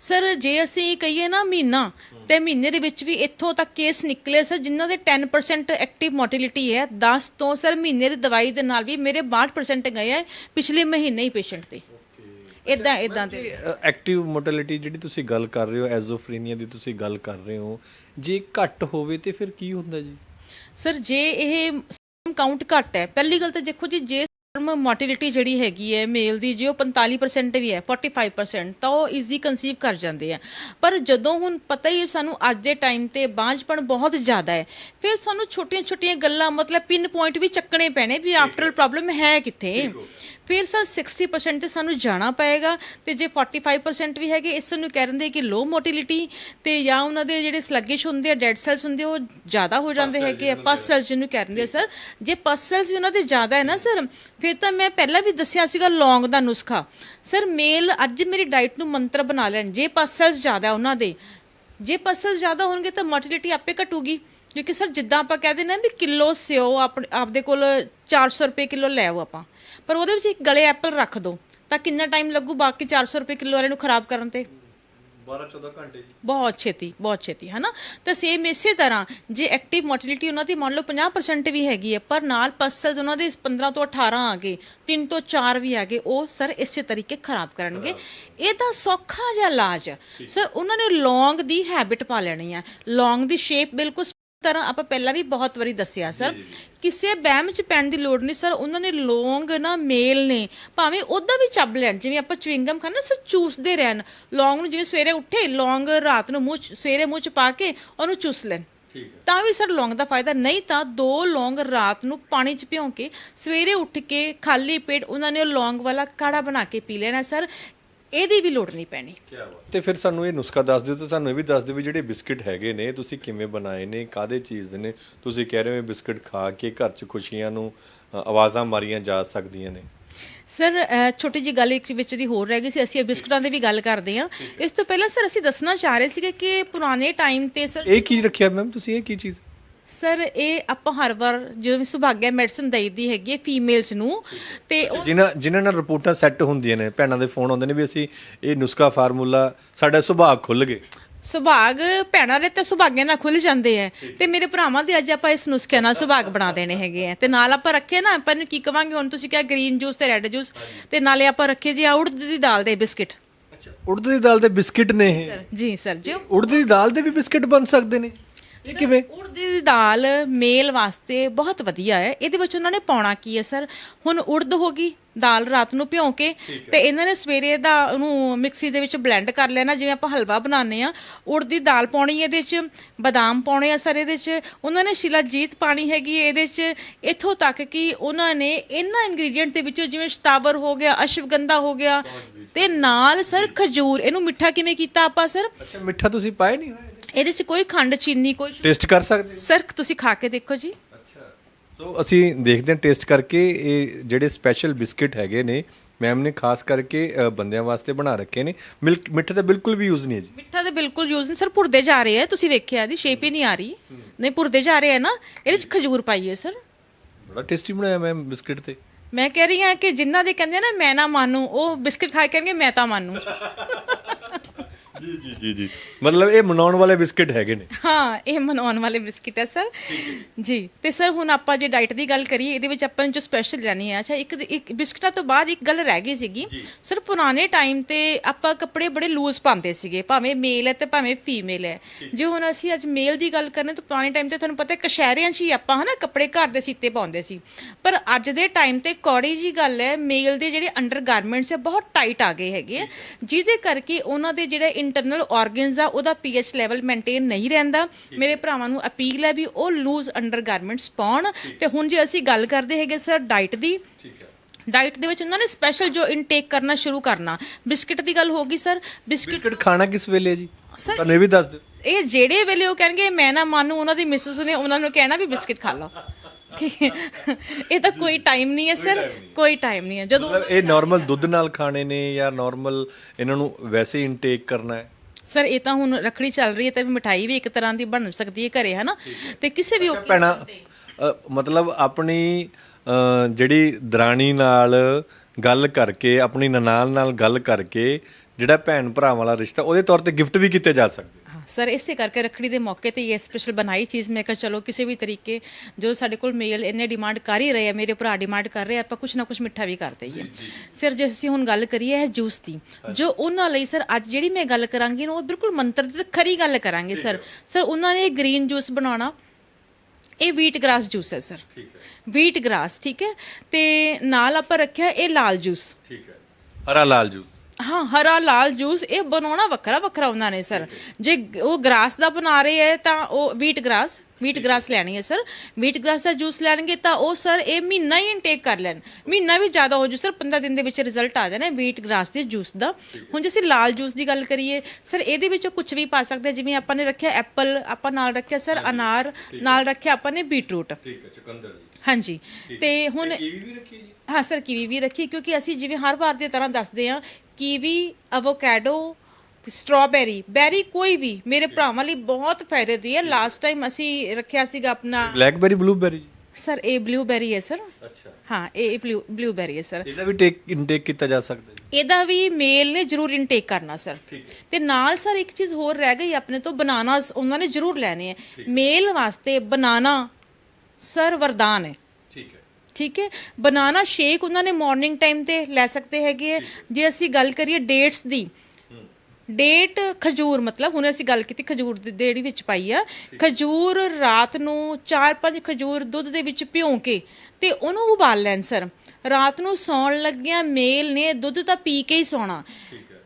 B: ਸਰ ਜੇ ਅਸੀਂ ਕਹੀਏ ਨਾ ਮਹੀਨਾ ਤੇ ਮਹੀਨੇ ਦੇ ਵਿੱਚ ਵੀ ਇੱਥੋਂ ਤੱਕ ਕੇਸ ਨਿਕਲੇ ਸਰ ਜਿਨ੍ਹਾਂ ਦੇ 10% ਐਕਟਿਵ ਮੋਟਿਲਿਟੀ ਹੈ 10 ਤੋਂ ਸਰ ਮਹੀਨੇ ਦੀ ਦਵਾਈ ਦੇ ਨਾਲ ਵੀ ਮੇਰੇ 62% ਗਏ ਹੈ ਪਿਛਲੇ ਮਹੀਨੇ ਹੀ ਪੇਸ਼ੈਂਟ ਤੇ ਇਦਾਂ ਇਦਾਂ ਦੇ।
A: ਐਕਟਿਵ ਮੋਟੈਲਿਟੀ ਜਿਹੜੀ ਤੁਸੀਂ ਗੱਲ ਕਰ ਰਹੇ ਹੋ ਐਜ਼ੋਫਰੀਨੀਆ ਦੀ ਤੁਸੀਂ ਗੱਲ ਕਰ ਰਹੇ ਹੋ ਜੇ ਘੱਟ ਹੋਵੇ ਤੇ ਫਿਰ ਕੀ ਹੁੰਦਾ ਜੀ?
B: ਸਰ ਜੇ ਇਹ ਕਾਊਂਟ ਘੱਟ ਹੈ ਪਹਿਲੀ ਗੱਲ ਤਾਂ ਦੇਖੋ ਜੀ ਜੇ ਸਪਰਮ ਮੋਟਿਲਿਟੀ ਜਿਹੜੀ ਹੈਗੀ ਹੈ ਮੇਲ ਦੀ, ਜੇ ਉਹ 45% ਵੀ ਹੈ 45% ਤਾਂ ਉਹ ਈਜ਼ੀ ਕਨਸੀਵ ਕਰ ਜਾਂਦੇ ਆ। ਪਰ ਜਦੋਂ ਹੁਣ ਪਤਾ ਹੀ ਸਾਨੂੰ ਅੱਜ ਦੇ ਟਾਈਮ ਤੇ ਬਾਂਝਪਣ ਬਹੁਤ ਜ਼ਿਆਦਾ ਹੈ, ਫਿਰ ਸਾਨੂੰ ਛੋਟੀਆਂ-ਛੋਟੀਆਂ ਗੱਲਾਂ, ਮਤਲਬ ਪਿੰਨ ਪੁਆਇੰਟ ਵੀ ਚੱਕਣੇ ਪੈਣੇ ਵੀ ਆਫਟਰ ਆਲ ਪ੍ਰੋਬਲਮ ਹੈ ਕਿੱਥੇ? ਫਿਰ ਸਰ 60% ਤੇ ਸਾਨੂੰ ਜਾਣਾ ਪਏਗਾ ਤੇ ਜੇ 45% ਵੀ ਹੈਗੇ ਇਸ ਨੂੰ ਕਹਿ ਦਿੰਦੇ ਕਿ ਲੋ ਮੋਟਿਲਿਟੀ ਤੇ ਜਾਂ ਉਹਨਾਂ ਦੇ ਜਿਹੜੇ ਸਲੱਗਿਸ਼ ਹੁੰਦੇ ਆ ਡੈਡ ਸੈਲਸ ਹੁੰਦੇ ਉਹ ਜ਼ਿਆਦਾ ਹੋ ਜਾਂਦੇ ਹੈਗੇ ਆ ਪਸ ਸੈਲਸ ਜਿਹਨੂੰ ਕਹਿੰਦੇ ਆ ਸਰ। ਜੇ ਪਸ ਸੈਲਸ ਵੀ ਉਹਨਾਂ ਦੇ ਜ਼ਿਆਦਾ ਹੈ ਨਾ ਸਰ ਫਿਰ ਤਾਂ ਮੈਂ ਪਹਿਲਾਂ ਵੀ ਦੱਸਿਆ ਸੀਗਾ ਲੌਂਗ ਦਾ ਨੁਸਖਾ। ਸਰ ਮੇਲ ਅੱਜ ਮੇਰੀ ਡਾਈਟ ਨੂੰ ਮੰਤਰ ਬਣਾ ਲੈਣ ਜੇ ਪਸ ਸੈਲਸ ਜ਼ਿਆਦਾ ਉਹਨਾਂ ਦੇ ਜੇ ਪਸ ਸੈਲਸ ਜ਼ਿਆਦਾ ਹੋਣਗੇ ਤਾਂ ਮੋਟਿਲਿਟੀ ਆਪੇ ਘਟੂਗੀ। ਕਿਉਂਕਿ ਸਰ ਜਿੱਦਾਂ ਆਪਾਂ ਕਹਦੇ ਨਾ ਵੀ ਕਿਲੋ ਸਿਓ ਆਪਣੇ ਆਪਦੇ ਕੋਲ 400 ਰੁਪਏ ਕਿਲੋ ਲੈ ਆਓ ਆਪਾਂ। ਪਰ ਉਹਦੇ ਵਿੱਚ ਇੱਕ ਗਲੇ ਐਪਲ ਰੱਖ ਦਿਓ ਤਾਂ ਕਿੰਨਾ ਟਾਈਮ ਲੱਗੂ ਬਾਕੀ 400 ਰੁਪਏ ਕਿਲੋ ਵਾਲੇ ਨੂੰ ਖਰਾਬ ਕਰਨ ਤੇ?
A: 12 14 ਘੰਟੇ।
B: ਬਹੁਤ ਛੇਤੀ ਬਹੁਤ ਛੇਤੀ ਹਨਾ? ਤਾਂ ਸੇਮ ਇਸੇ ਤਰ੍ਹਾਂ ਜੇ ਐਕਟਿਵ ਮੋਟਿਲਿਟੀ ਉਹਨਾਂ ਦੀ ਮੰਨ ਲਓ 50% ਵੀ ਹੈਗੀ ਹੈ ਪਰ ਨਾਲ ਪਸਲਸ ਉਹਨਾਂ ਦੇ 15 ਤੋਂ 18 ਆ ਗਏ 3 ਤੋਂ 4 ਵੀ ਆ ਗਏ ਉਹ ਸਰ ਇਸੇ ਤਰੀਕੇ ਖਰਾਬ ਕਰਨਗੇ। ਇਹਦਾ ਸੌਖਾ ਜਿਹਾ ਇਲਾਜ ਸਰ ਉਹਨਾਂ ਨੇ ਲੌਂਗ ਦੀ ਹੈਬਿਟ ਪਾ ਲੈਣੀ ਹੈ ਲੌਂਗ ਦੀ ਸ਼ੇਪ ਬਿਲਕੁਲ ਤਰ੍ਹਾਂ ਆਪਾਂ ਪਹਿਲਾਂ ਵੀ ਬਹੁਤ ਵਾਰੀ ਦੱਸਿਆ ਸਰ। ਕਿਸੇ ਬਹਿਮ ਚ ਪੈਣ ਦੀ ਲੋੜ ਨਹੀਂ ਸਰ। ਉਹਨਾਂ ਨੇ ਲੌਂਗ ਨਾ ਮੇਲ ਨੇ। ਭਾਵੇਂ ਉਹਦਾ ਵੀ ਚੱਬ ਲੈਣ ਜਿਵੇਂ ਆਪਾਂ ਚੁਇੰਗਮ ਖਾਂਦੇ ਸਰ ਚੂਸਦੇ ਰਹਿਣ। ਲੌਂਗ ਨੂੰ ਜਿਵੇਂ ਸਵੇਰੇ ਉੱਠੇ ਲੌਂਗ ਰਾਤ ਨੂੰ ਮੂੰਹ 'ਚ- ਸਵੇਰੇ ਮੂੰਹ ਚ ਪਾ ਕੇ ਉਹਨੂੰ ਚੂਸ ਲੈਣ। ਤਾਂ ਵੀ ਸਰ ਲੌਂਗ ਦਾ ਫਾਇਦਾ ਨਹੀਂ ਤਾਂ ਦੋ ਲੌਂਗ ਰਾਤ ਨੂੰ ਪਾਣੀ 'ਚ ਭਿਉਂ ਕੇ ਸਵੇਰੇ ਉੱਠ ਕੇ ਖਾਲੀ ਪੇਟ ਉਹਨਾਂ ਨੇ ਉਹ ਲੌਂਗ ਵਾਲਾ ਕਾੜਾ ਬਣਾ ਕੇ ਪੀ ਲੈਣਾ ਸਰ। ਇਹਦੀ ਵੀ ਲੋੜ ਨਹੀਂ ਪੈਣੀ।
A: ਤੇ ਫਿਰ ਸਾਨੂੰ ਇਹ ਨੁਸਖਾ ਦੱਸ ਦਿਓ ਤੇ ਸਾਨੂੰ ਇਹ ਵੀ ਦੱਸ ਦਿਓ ਵੀ ਜਿਹੜੇ ਬਿਸਕਟ ਹੈਗੇ ਨੇ ਤੁਸੀਂ ਕਿਵੇਂ ਬਣਾਏ ਨੇ ਕਾਦੇ ਚੀਜ਼ ਨੇ? ਤੁਸੀਂ ਕਹਿ ਰਹੇ ਹੋ ਬਿਸਕਟ ਖਾ ਕੇ ਘਰ 'ਚ ਖੁਸ਼ੀਆਂ ਨੂੰ ਅ, ਆਵਾਜ਼ਾਂ ਮਾਰੀਆਂ ਜਾ ਸਕਦੀਆਂ ਨੇ।
B: ਸਰ ਛੋਟੀ ਜੀ ਗੱਲ ਇੱਕ ਵਿੱਚ ਦੀ ਹੋਰ ਰਹਿ ਗਈ ਸੀ ਅਸੀਂ ਇਹ ਬਿਸਕੁਟਾਂ ਦੀ ਵੀ ਗੱਲ ਕਰਦੇ ਹਾਂ। ਇਸ ਤੋਂ ਪਹਿਲਾਂ ਸਰ ਅਸੀਂ ਦੱਸਣਾ ਚਾਹ ਰਹੇ ਸੀਗੇ ਕਿ ਪੁਰਾਣੇ ਟਾਈਮ ਤੇ ਸਰ
A: ਇਹ ਕੀ ਰੱਖਿਆ ਮੈਮ ਤੁਸੀਂ ਇਹ ਕੀ ਚੀਜ਼?
B: ਸਰ ਇਹ ਆਪਾਂ ਹਰ ਵਾਰ ਜਿਵੇਂ ਸੁਭਾਗਿਆ ਮੈਡੀਸਨ ਦਈਦੀ ਹੈਗੀ ਹੈ ਫੀਮੇਲਸ ਨੂੰ ਤੇ ਉਹ
A: ਜਿਨ੍ਹਾਂ ਜਿਨ੍ਹਾਂ ਨਾਲ ਰਿਪੋਰਟਾਂ ਸੈੱਟ ਹੁੰਦੀਆਂ ਨੇ ਭੈਣਾਂ ਦੇ ਫੋਨ ਆਉਂਦੇ ਨੇ ਵੀ ਅਸੀਂ ਇਹ ਨੁਸਖਾ ਫਾਰਮੂਲਾ ਸਾਡਾ ਸੁਭਾਅ ਖੁੱਲ ਗਏ।
B: ਸੁਭਾਗ ਭੈਣਾਂ ਦੇ ਤੇ ਸੁਭਾਗਿਆਂ ਨਾਲ ਖੁੱਲ ਜਾਂਦੇ ਆ। ਤੇ ਮੇਰੇ ਭਰਾਵਾਂ ਦੇ ਅੱਜ ਆਪਾਂ ਇਸ ਨੁਸਖੇ ਨਾਲ ਸੁਭਾਗ ਬਣਾ ਦੇਣੇ ਹੈਗੇ ਆ। ਤੇ ਨਾਲ ਆਪਾਂ ਰੱਖੇ ਨਾ ਆਪਾਂ ਨੂੰ ਕੀ ਕਵਾਂਗੇ? ਹੁਣ ਤੁਸੀਂ ਕਿਹਾ ਗ੍ਰੀਨ ਜੂਸ ਤੇ ਰੈੱਡ ਜੂਸ ਤੇ ਨਾਲੇ ਆਪਾਂ ਰੱਖੇ ਜੀ ਉੜਦ ਦੀ ਦਾਲ ਦੇ ਬਿਸਕਿਟ।
A: ਅੱਛਾ ਉੜਦ ਦੀ ਦਾਲ ਦੇ ਬਿਸਕਿਟ ਨੇ ਇਹ?
B: ਜੀ ਸਰ ਜੀ।
A: ਉੜਦ ਦੀ ਦਾਲ ਦੇ ਵੀ ਬਿਸਕਿਟ ਬਣ ਸਕਦੇ ਨੇ? ਇਹ ਕਿਵੇਂ?
B: ਉੜਦ ਦੀ ਦਾਲ ਮੇਲ ਵਾਸਤੇ ਬਹੁਤ ਵਧੀਆ ਹੈ। ਇਹਦੇ ਵਿੱਚ ਉਹਨਾਂ ਨੇ ਪਾਉਣਾ ਕੀ ਹੈ ਸਰ? ਹੁਣ ਉੜਦ ਹੋ ਗਈ ਦਾਲ ਰਾਤ ਨੂੰ ਭਿਉਂ ਕੇ ਤੇ ਇਹਨਾਂ ਨੇ ਸਵੇਰੇ ਦਾ ਉਹਨੂੰ ਮਿਕਸੀ ਦੇ ਵਿੱਚ ਬਲੈਂਡ ਕਰ ਲੈਣਾ ਜਿਵੇਂ ਆਪਾਂ ਹਲਵਾ ਬਣਾਉਂਦੇ ਆ ਉੜਦ ਦੀ ਦਾਲ ਪਾਉਣੀ ਇਹਦੇ 'ਚ ਬਦਾਮ ਪਾਉਣੇ ਆ ਸਰ ਇਹਦੇ 'ਚ ਉਹਨਾਂ ਨੇ ਸ਼ਿਲਾਜੀਤ ਪਾਣੀ ਹੈਗੀ ਇਹਦੇ 'ਚ ਇੱਥੋਂ ਤੱਕ ਕਿ ਉਹਨਾਂ ਨੇ ਇਹਨਾਂ ਇੰਗਰੀਡੀਅੰਟ ਦੇ ਵਿੱਚੋਂ ਜਿਵੇਂ ਸ਼ਤਾਵਰ ਹੋ ਗਿਆ ਅਸ਼ਵਗੰਧਾ ਹੋ ਗਿਆ ਤੇ ਨਾਲ ਸਰ ਖਜੂਰ। ਇਹਨੂੰ ਮਿੱਠਾ ਕਿਵੇਂ ਕੀਤਾ ਆਪਾਂ ਸਰ?
A: ਅੱਛਾ ਮਿੱਠਾ ਤੁਸੀਂ ਪਾਏ ਨਹੀਂ
B: ਇਹਦੇ 'ਚ ਕੋਈ ਖੰਡ ਚੀਨੀ ਕੋਈ
A: ਟੇਸਟ ਕਰ ਸਕਦੇ
B: ਸਰ ਤੁਸੀਂ ਖਾ ਕੇ ਦੇਖੋ ਜੀ।
A: ਅੱਛਾ। ਸੋ ਅਸੀਂ ਦੇਖਦੇ ਹਾਂ ਟੇਸਟ ਕਰਕੇ ਇਹ ਜਿਹੜੇ ਸਪੈਸ਼ਲ ਬਿਸਕਿਟ ਹੈਗੇ ਨੇ ਮੈਮ ਨੇ ਖਾਸ ਕਰਕੇ ਅ, ਬੰਦਿਆਂ ਵਾਸਤੇ ਬਣਾ ਰੱਖੇ ਨੇ। ਮਿਲਕ ਮਿੱਠਾ ਤਾਂ ਬਿਲਕੁਲ ਵੀ ਯੂਜ਼ ਨਹੀਂ ਹੈ ਜੀ।
B: ਮਿੱਠਾ ਤੇ ਬਿਲਕੁਲ ਯੂਜ਼ ਨਹੀਂ। ਸਰ ਪੁਰਦੇ ਜਾ ਰਹੇ ਆ। ਤੁਸੀਂ ਵੇਖਿਆ ਇਹਦੀ ਸ਼ੇਪ ਹੀ ਨਹੀਂ ਆ ਰਹੀ। ਨਹੀਂ ਪੁਰਦੇ ਜਾ ਰਹੇ ਆ ਨਾ। ਇਹਦੇ ਚ ਖਜੂਰ ਪਾਈਏ ਸਰ।
A: ਬੜਾ ਟੇਸਟੀ ਬਣਾਇਆ ਮੈਮ ਬਿਸਕਿਟ ਤੇ।
B: ਮੈਂ ਕਹਿ ਰਹੀ ਹਾਂ ਕਿ ਜਿਨ੍ਹਾਂ ਦੇ ਕਹਿੰਦੇ ਆ ਨਾ ਮੈਂ ਨਾ ਮਾਨੂ ਉਹ ਬਿਸਕਟ ਖਾ ਕੇ ਕਹਿੰਗੇ ਮੈਂ ਤਾਂ ਮਾਨੂ।
A: ਜੀ ਜੀ ਜੀ ਜੀ। ਮਤਲਬ ਇਹ ਮਨਾਉਣ ਵਾਲੇ ਬਿਸਕਿਟ ਹੈਗੇ ਨੇ।
B: ਹਾਂ ਇਹ ਮਨਾਉਣ ਵਾਲੇ ਬਿਸਕਿਟ ਹੈ ਸਰ। ਜੀ ਤੇ ਸਰ ਹੁਣ ਆਪਾਂ ਜੇ ਡਾਈਟ ਦੀ ਗੱਲ ਕਰੀਏ ਇਹਦੇ ਵਿੱਚ ਆਪਾਂ ਨੂੰ ਜੋ ਸਪੈਸ਼ਲ ਲੈਣੀ ਹੈ ਅੱਛਾ ਇੱਕ ਇੱਕ ਬਿਸਕਟਾਂ ਤੋਂ ਬਾਅਦ ਇੱਕ ਗੱਲ ਰਹਿ ਗਈ ਸੀਗੀ। ਸਰ ਪੁਰਾਣੇ ਟਾਈਮ ਤੇ ਆਪਾਂ ਕੱਪੜੇ ਬੜੇ ਲੂਜ਼ ਪਾਉਂਦੇ ਸੀਗੇ ਭਾਵੇਂ ਮੇਲ ਹੈ ਤੇ ਭਾਵੇਂ ਫੀਮੇਲ ਹੈ। ਜੇ ਹੁਣ ਅਸੀਂ ਅੱਜ ਮੇਲ ਦੀ ਗੱਲ ਕਰਨੇ ਤਾਂ ਪੁਰਾਣੇ ਟਾਈਮ ਤੇ ਤੁਹਾਨੂੰ ਪਤਾ ਕਸ਼ਹਿਰਿਆਂ 'ਚ ਹੀ ਆਪਾਂ ਹਨਾ ਕੱਪੜੇ ਘਰ ਦੇ ਸੀਤੇ ਪਾਉਂਦੇ ਸੀ। ਪਰ ਅੱਜ ਦੇ ਟਾਈਮ ਤੇ ਕੌੜੀ ਜੀ ਗੱਲ ਹੈ ਮੇਲ ਦੇ ਜਿਹੜੇ ਅੰਡਰ ਗਾਰਮੈਂਟਸ ਹੈ ਬਹੁਤ ਟਾਈਟ ਆ ਗਏ ਹੈਗੇ ਜਿਹਦੇ ਕਰਕੇ ਉਹਨਾਂ ਦੇ ਜਿਹੜੇ ਇੰਟਰਨਲ ਆਰਗਨਸ ਆ ਉਹਦਾ ਪੀਐਚ ਲੈਵਲ ਮੇਨਟੇਨ ਨਹੀਂ ਰਹਿੰਦਾ। ਮੇਰੇ ਭਰਾਵਾਂ ਨੂੰ ਅਪੀਲ ਹੈ ਵੀ ਉਹ ਲੂਜ਼ ਅੰਡਰ ਗਾਰਮੈਂਟਸ ਪਾਉਣ। ਤੇ ਹੁਣ ਜੇ ਅਸੀਂ ਗੱਲ ਕਰਦੇ ਹੈਗੇ ਸਰ ਡਾਈਟ ਦੀ
A: ਠੀਕ ਹੈ।
B: ਡਾਈਟ ਦੇ ਵਿੱਚ ਉਹਨਾਂ ਨੇ ਸਪੈਸ਼ਲ ਜੋ ਇਨਟੇਕ ਕਰਨਾ ਸ਼ੁਰੂ ਕਰਨਾ। ਬਿਸਕਿਟ ਦੀ ਗੱਲ ਹੋਗੀ ਸਰ ਬਿਸਕਿਟ
A: ਬਿਸਕਿਟ ਖਾਣਾ ਕਿਸ ਵੇਲੇ ਹੈ ਜੀ?
B: Sir,
A: ਤੁਹਾਨੂੰ ਇਹ ਵੀ ਦੱਸ ਦਿਓ।
B: ਇਹ ਜਿਹੜੇ ਵੇਲੇ ਉਹ ਕਹਿਣਗੇ ਮੈਂ ਨਾ ਮਾਨੂੰ ਉਹਨਾਂ ਦੀ ਮਿਸਿਸ ਨੇ ਉਹਨਾਂ ਨੂੰ ਕਹਿਣਾ ਵੀ ਬਿਸਕਿਟ ਖਾ ਲਓ। ਠੀਕ ਹੈ। ਇਹ ਤਾਂ ਕੋਈ ਟਾਈਮ ਨਹੀਂ ਹੈ ਸਰ ਕੋਈ ਟਾਈਮ ਨਹੀਂ ਹੈ ਜਦੋਂ
A: ਮਤਲਬ ਇਹ ਨਾਰਮਲ ਦੁੱਧ ਨਾਲ ਖਾਣੇ ਨੇ ਜਾਂ ਨਾਰਮਲ ਇਹਨਾਂ ਨੂੰ ਵੈਸੇ ਇਨਟੇਕ ਕਰਨਾ ਹੈ
B: ਸਰ ਇਹ ਤਾਂ ਹੁਣ ਰੱਖੜੀ ਚੱਲ ਰਹੀ ਹੈ ਤੇ ਮਠਾਈ ਵੀ ਇੱਕ ਤਰ੍ਹਾਂ ਦੀ ਬਣ ਸਕਦੀ ਹੈ ਘਰੇ ਹਨਾ ਤੇ ਕਿਸੇ ਵੀ
A: ਭੈਣਾ। ਅ, ਮਤਲਬ ਆਪਣੀ ਅ, ਜਿਹੜੀ ਦਰਾਣੀ ਨਾਲ ਗੱਲ ਕਰਕੇ ਆਪਣੀ ਨਨਾਣ ਨਾਲ ਗੱਲ ਕਰਕੇ ਜਿਹੜਾ ਭੈਣ ਭਰਾ ਵਾਲਾ ਰਿਸ਼ਤਾ ਉਹਦੇ ਤੌਰ ਤੇ ਗਿਫਟ ਵੀ ਕੀਤੇ ਜਾ ਸਕਦੇ
B: ਸਰ ਇਸੇ ਕਰਕੇ ਰੱਖੜੀ ਦੇ ਮੌਕੇ ਤੇ ਇਹ ਸਪੈਸ਼ਲ ਬਣਾਈ ਚੀਜ਼। ਮੈਂ ਕਿਹਾ ਚਲੋ ਕਿਸੇ ਵੀ ਤਰੀਕੇ ਜੋ ਸਾਡੇ ਕੋਲ ਮੇਲ ਇੰਨੇ ਡਿਮਾਂਡ ਕਰ ਹੀ ਰਹੇ ਆ ਮੇਰੇ ਭਰਾ ਡਿਮਾਂਡ ਕਰ ਰਹੇ ਆ ਆਪਾਂ ਕੁਛ ਨਾ ਕੁਛ ਮਿੱਠਾ ਵੀ ਕਰ ਦਈਏ। ਸਰ ਜੇ ਅਸੀਂ ਹੁਣ ਗੱਲ ਕਰੀਏ ਇਹ ਜੂਸ ਦੀ ਜੋ ਉਹਨਾਂ ਲਈ ਸਰ ਅੱਜ ਜਿਹੜੀ ਮੈਂ ਗੱਲ ਕਰਾਂਗੀ ਨਾ ਉਹ ਬਿਲਕੁਲ ਮੰਤਰ ਦੀ ਤੇ ਖਰੀ ਗੱਲ ਕਰਾਂਗੇ ਸਰ। ਸਰ ਉਹਨਾਂ ਨੇ ਗ੍ਰੀਨ ਜੂਸ ਬਣਾਉਣਾ ਇਹ ਵੀਟ ਗ੍ਰਾਸ ਜੂਸ ਹੈ ਸਰ।
A: ਠੀਕ ਹੈ।
B: ਵੀਟ ਗ੍ਰਾਸ ਠੀਕ ਹੈ? ਤੇ ਨਾਲ ਆਪਾਂ ਰੱਖਿਆ ਇਹ ਲਾਲ ਜੂਸ
A: ਠੀਕ ਹੈ। ਹਰਾ ਲਾਲ ਜੂਸ
B: ਹਾਂ ਹਰਾ ਲਾਲ ਜੂਸ ਇਹ ਬਣਾਉਣਾ ਵੱਖਰਾ ਵੱਖਰਾ ਉਹਨਾਂ ਨੇ ਸਰ। ਜੇ ਉਹ ਗ੍ਰਾਸ ਦਾ ਬਣਾ ਰਹੇ ਹੈ ਤਾਂ ਉਹ ਵੀਟ ਗ੍ਰਾਸ ਵੀਟ ਗ੍ਰਾਸ ਲੈਣੀ ਹੈ ਸਰ। ਵੀਟ ਗ੍ਰਾਸ ਦਾ ਜੂਸ ਲੈਣਗੇ ਤਾਂ ਉਹ ਸਰ ਇਹ ਮਹੀਨਾ ਹੀ ਇਨਟੇਕ ਕਰ ਲੈਣ। ਮਹੀਨਾ ਵੀ ਜ਼ਿਆਦਾ ਹੋ ਜੂ ਸਰ 15 ਦਿਨ ਦੇ ਵਿੱਚ ਰਿਜ਼ਲਟ ਆ ਜਾਣਾ ਵੀਟ ਗ੍ਰਾਸ ਦੇ ਜੂਸ ਦਾ। ਹੁਣ ਜੇ ਅਸੀਂ ਲਾਲ ਜੂਸ ਦੀ ਗੱਲ ਕਰੀਏ ਸਰ ਇਹਦੇ ਵਿੱਚੋਂ ਕੁਝ ਵੀ ਪਾ ਸਕਦੇ ਜਿਵੇਂ ਆਪਾਂ ਨੇ ਰੱਖਿਆ ਐਪਲ ਆਪਾਂ ਨਾਲ ਰੱਖਿਆ ਸਰ ਅਨਾਰ ਨਾਲ ਰੱਖਿਆ ਆਪਾਂ ਨੇ ਬੀਟਰੂਟ
A: ਠੀਕ ਹੈ ਚੁਕੰਦਰ ਜੀ।
B: ਹਾਂਜੀ। ਤੇ ਹੁਣ
A: ਕੀਵੀ ਵੀ ਰੱਖੀ ਜੀ?
B: ਹਾਂ ਸਰ ਕੀਵੀ ਵੀ ਰੱਖੀ ਕਿਉਂਕਿ ਅਸੀਂ ਜਿਵੇਂ ਹਰ ਵਾਰ ਦੀ ਤਰ੍ਹਾਂ ਦੱਸਦੇ ਆ ਕੀਵੀ ਐਵੋਕੈਡੋ ਤੇ ਸਟ੍ਰਾਬੇਰੀ ਬੈਰੀ ਕੋਈ ਵੀ ਮੇਰੇ ਭਰਾਵਾਂ ਲਈ ਬਹੁਤ ਫਾਇਦੇ ਦੀ ਹੈ। ਲਾਸਟ ਟਾਈਮ ਅਸੀਂ ਰੱਖਿਆ ਸੀਗਾ ਆਪਣਾ
A: ਬਲੈਕਬੈਰੀ ਬਲੂਬੈਰੀ
B: ਸਰ ਇਹ ਬਲੂਬੈਰੀ ਹੈ ਸਰ
A: ਅੱਛਾ।
B: ਹਾਂ ਇਹ ਬਲੂ ਬਲੂਬੈਰੀ ਹੈ ਸਰ
A: ਇਹਦਾ ਵੀ ਟੇਕ ਇਨਟੇਕ ਕੀਤਾ ਜਾ ਸਕਦਾ ਜੀ।
B: ਇਹਦਾ ਵੀ ਮੇਲ ਨੇ ਜ਼ਰੂਰ ਇਨਟੇਕ ਕਰਨਾ ਸਰ ਤੇ ਨਾਲ ਸਰ ਇੱਕ ਚੀਜ਼ ਹੋਰ ਰਹਿ ਗਈ ਆਪਣੇ ਤੋਂ ਬਨਾਨਾਸ ਉਹਨਾਂ ਨੇ ਜ਼ਰੂਰ ਲੈਣੇ ਹੈ। ਮੇਲ ਵਾਸਤੇ ਬਨਾਨਾ ਸਰ ਵਰਦਾਨ ਹੈ।
A: ਠੀਕ ਹੈ?
B: ਬਨਾਨਾ ਸ਼ੇਕ ਉਹਨਾਂ ਨੇ ਮਾਰਨਿੰਗ ਟਾਈਮ ਤੇ ਲੈ ਸਕਦੇ ਹੈਗੇ ਹੈ। ਜੇ। ਅਸੀਂ ਗੱਲ ਕਰੀਏ ਡੇਟਸ ਦੀ ਡੇਟ ਖਜੂਰ ਮਤਲਬ ਹੁਣ ਅਸੀਂ ਗੱਲ ਕੀਤੀ ਖਜੂਰ ਦੀ ਜਿਹੜੀ ਵਿੱਚ ਪਾਈ ਆ। ਖਜੂਰ ਰਾਤ ਨੂੰ 4-5 ਖਜੂਰ ਦੁੱਧ ਦੇ ਵਿੱਚ ਭਿਉਂ ਕੇ ਤੇ ਉਹਨੂੰ ਉਬਾਲ ਲੈਣ ਸਰ। ਰਾਤ ਨੂੰ ਸੌਣ ਲੱਗਿਆਂ ਮੇਲ ਨੇ ਦੁੱਧ ਤਾਂ ਪੀ ਕੇ ਹੀ ਸੌਣਾ।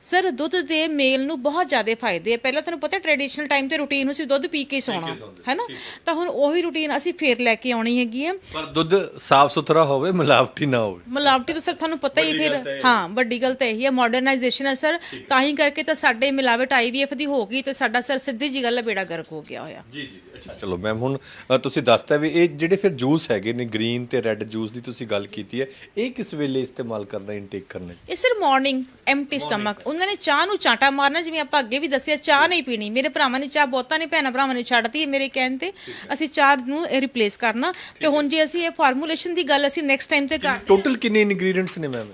B: ਸਰ ਦੁੱਧ ਦੇ ਮੇਲ ਨੂੰ ਬਹੁਤ ਜ਼ਿਆਦਾ ਫਾਇਦੇ ਆ। ਪਹਿਲਾਂ ਤੁਹਾਨੂੰ ਪਤਾ ਟ੍ਰੈਡੀਸ਼ਨਲ ਟਾਈਮ ਤੇ ਰੂਟੀਨ ਨੂੰ ਸੀ ਦੁੱਧ ਪੀ ਕੇ ਹੀ ਸੌਣਾ ਹੈਨਾ? ਤਾਂ ਹੁਣ ਉਹੀ ਰੂਟੀਨ ਅਸੀਂ ਫੇਰ ਲੈ ਕੇ ਆਉਣੀ ਹੈਗੀ ਆ।
A: ਪਰ ਦੁੱਧ ਸਾਫ਼ ਸੁਥਰਾ ਹੋਵੇ ਮਿਲਾਵਟੀ ਨਾ ਹੋਵੇ।
B: ਮਿਲਾਵਟੀ ਤਾਂ ਸਰ ਤੁਹਾਨੂੰ ਪਤਾ ਹੀ ਫਿਰ। ਹਾਂ ਵੱਡੀ ਗੱਲ ਤਾਂ ਇਹੀ ਹੈ ਮਾਡਰਨਾਈਜੇਸ਼ਨ ਹੈ ਸਰ। ਤਾਂ ਹੀ ਕਰਕੇ ਤਾਂ ਸਾਡੇ ਮਿਲਾਵਟ ਆਈਵੀਐਫ ਦੀ ਹੋ ਗਈ ਤੇ ਸਾਡਾ ਸਰ ਸਿੱਧੀ ਜੀ ਗੱਲ ਹੈ ਬੇੜਾ ਗਰਕ ਹੋ ਗਿਆ ਹੋਇਆ।
A: ਜੀ ਜੀ ਅੱਛਾ ਚਲੋ ਮੈਮ ਹੁਣ ਅ, ਤੁਸੀਂ ਦੱਸਤਾ ਵੀ ਇਹ ਜਿਹੜੇ ਫਿਰ ਜੂਸ ਹੈਗੇ ਨੇ ਗ੍ਰੀਨ ਤੇ ਰੈੱਡ ਜੂਸ ਦੀ ਤੁਸੀਂ ਗੱਲ ਕੀਤੀ ਹੈ ਇਹ ਕਿਸ ਵੇਲੇ ਇਸਤੇਮਾਲ ਕਰਨਾ ਇਨਟੇਕ ਕਰਨਾ?
B: ਇਹ ਸਿਰ ਮਾਰਨਿੰਗ ਐਮਟੀ ਸਟਮਕ ਉਹਨਾਂ ਨੇ ਚਾਹ ਨੂੰ ਚਾਟਾ ਮਾਰਨਾ ਜਿਵੇਂ ਆਪਾਂ ਅੱਗੇ ਵੀ ਦੱਸਿਆ ਚਾਹ ਨਹੀਂ ਪੀਣੀ। ਮੇਰੇ ਭਰਾਵਾਂ ਨੇ ਚਾਹ ਬਹੁਤਾਂ ਨੇ ਭੈਣਾਂ ਭਰਾਵਾਂ ਨੇ ਛੱਡਤੀ ਮੇਰੇ ਕਹਿਣ ਤੇ। ਅਸੀਂ ਚਾਹ ਨੂੰ ਰਿਪਲੇਸ ਕਰਨਾ। ਤੇ ਹੁਣ ਜੇ ਅਸੀਂ ਇਹ ਫਾਰਮੂਲੇਸ਼ਨ ਦੀ ਗੱਲ ਅਸੀਂ ਨੈਕਸਟ ਟਾਈਮ ਤੇ ਕਰ
A: ਟੋਟਲ ਕਿੰਨੇ ਇਨਗਰੀਡੀਐਂਟਸ ਨੇ ਮੈਮ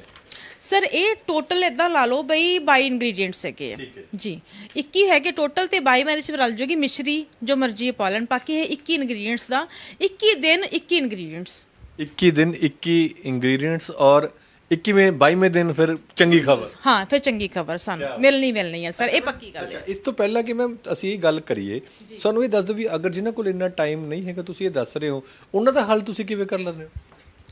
B: ਸਰ ਇਹ ਟੋਟਲ ਇਦਾਂ ਲਾ ਲਓ ਬਈ 22 ਇੰਗਰੀਡੀਐਂਟਸ ਹੈਗੇ ਆ। ਜੀ। 21 ਹੈਗੇ ਟੋਟਲ ਤੇ 22 ਮੇਰੇ ਚ ਰਲ ਜੂਗੀ ਮਿਸ਼ਰੀ ਜੋ ਮਰਜ਼ੀ ਪਾ ਲੈਣ। ਬਾਕੀ ਇਹ 21 ਇੰਗਰੀਡੀਐਂਟਸ ਦਾ 21 ਦਿਨ 21 ਇੰਗਰੀਡੀਐਂਟਸ
A: 21 ਦਿਨ 21 ਇੰਗਰੀਡੀਐਂਟਸ ਔਰ 21ਵੇਂ 22ਵੇਂ ਦਿਨ ਫਿਰ ਚੰਗੀ ਖਬਰ।
B: ਹਾਂ ਫਿਰ ਚੰਗੀ ਖਬਰ ਸਾਨੂੰ। ਮਿਲਣੀ ਮਿਲਣੀ ਹੈ ਸਰ ਇਹ ਪੱਕੀ ਗੱਲ ਹੈ।
A: ਇਸ ਤੋਂ ਪਹਿਲਾਂ ਕਿ ਮੈਮ ਅਸੀਂ ਇਹ ਗੱਲ ਕਰੀਏ ਸਾਨੂੰ ਇਹ ਦੱਸ ਦਿਓ ਵੀ ਅਗਰ ਜਿਨ੍ਹਾਂ ਕੋਲ ਇੰਨਾ ਟਾਈਮ ਨਹੀਂ ਹੈਗਾ ਤੁਸੀਂ ਇਹ ਦੱਸ ਰਹੇ ਹੋ ਉਹਨਾਂ ਦਾ ਹੱਲ ਤੁਸੀਂ ਕਿਵੇਂ ਕਰ ਲੈਂਦੇ ਹੋ?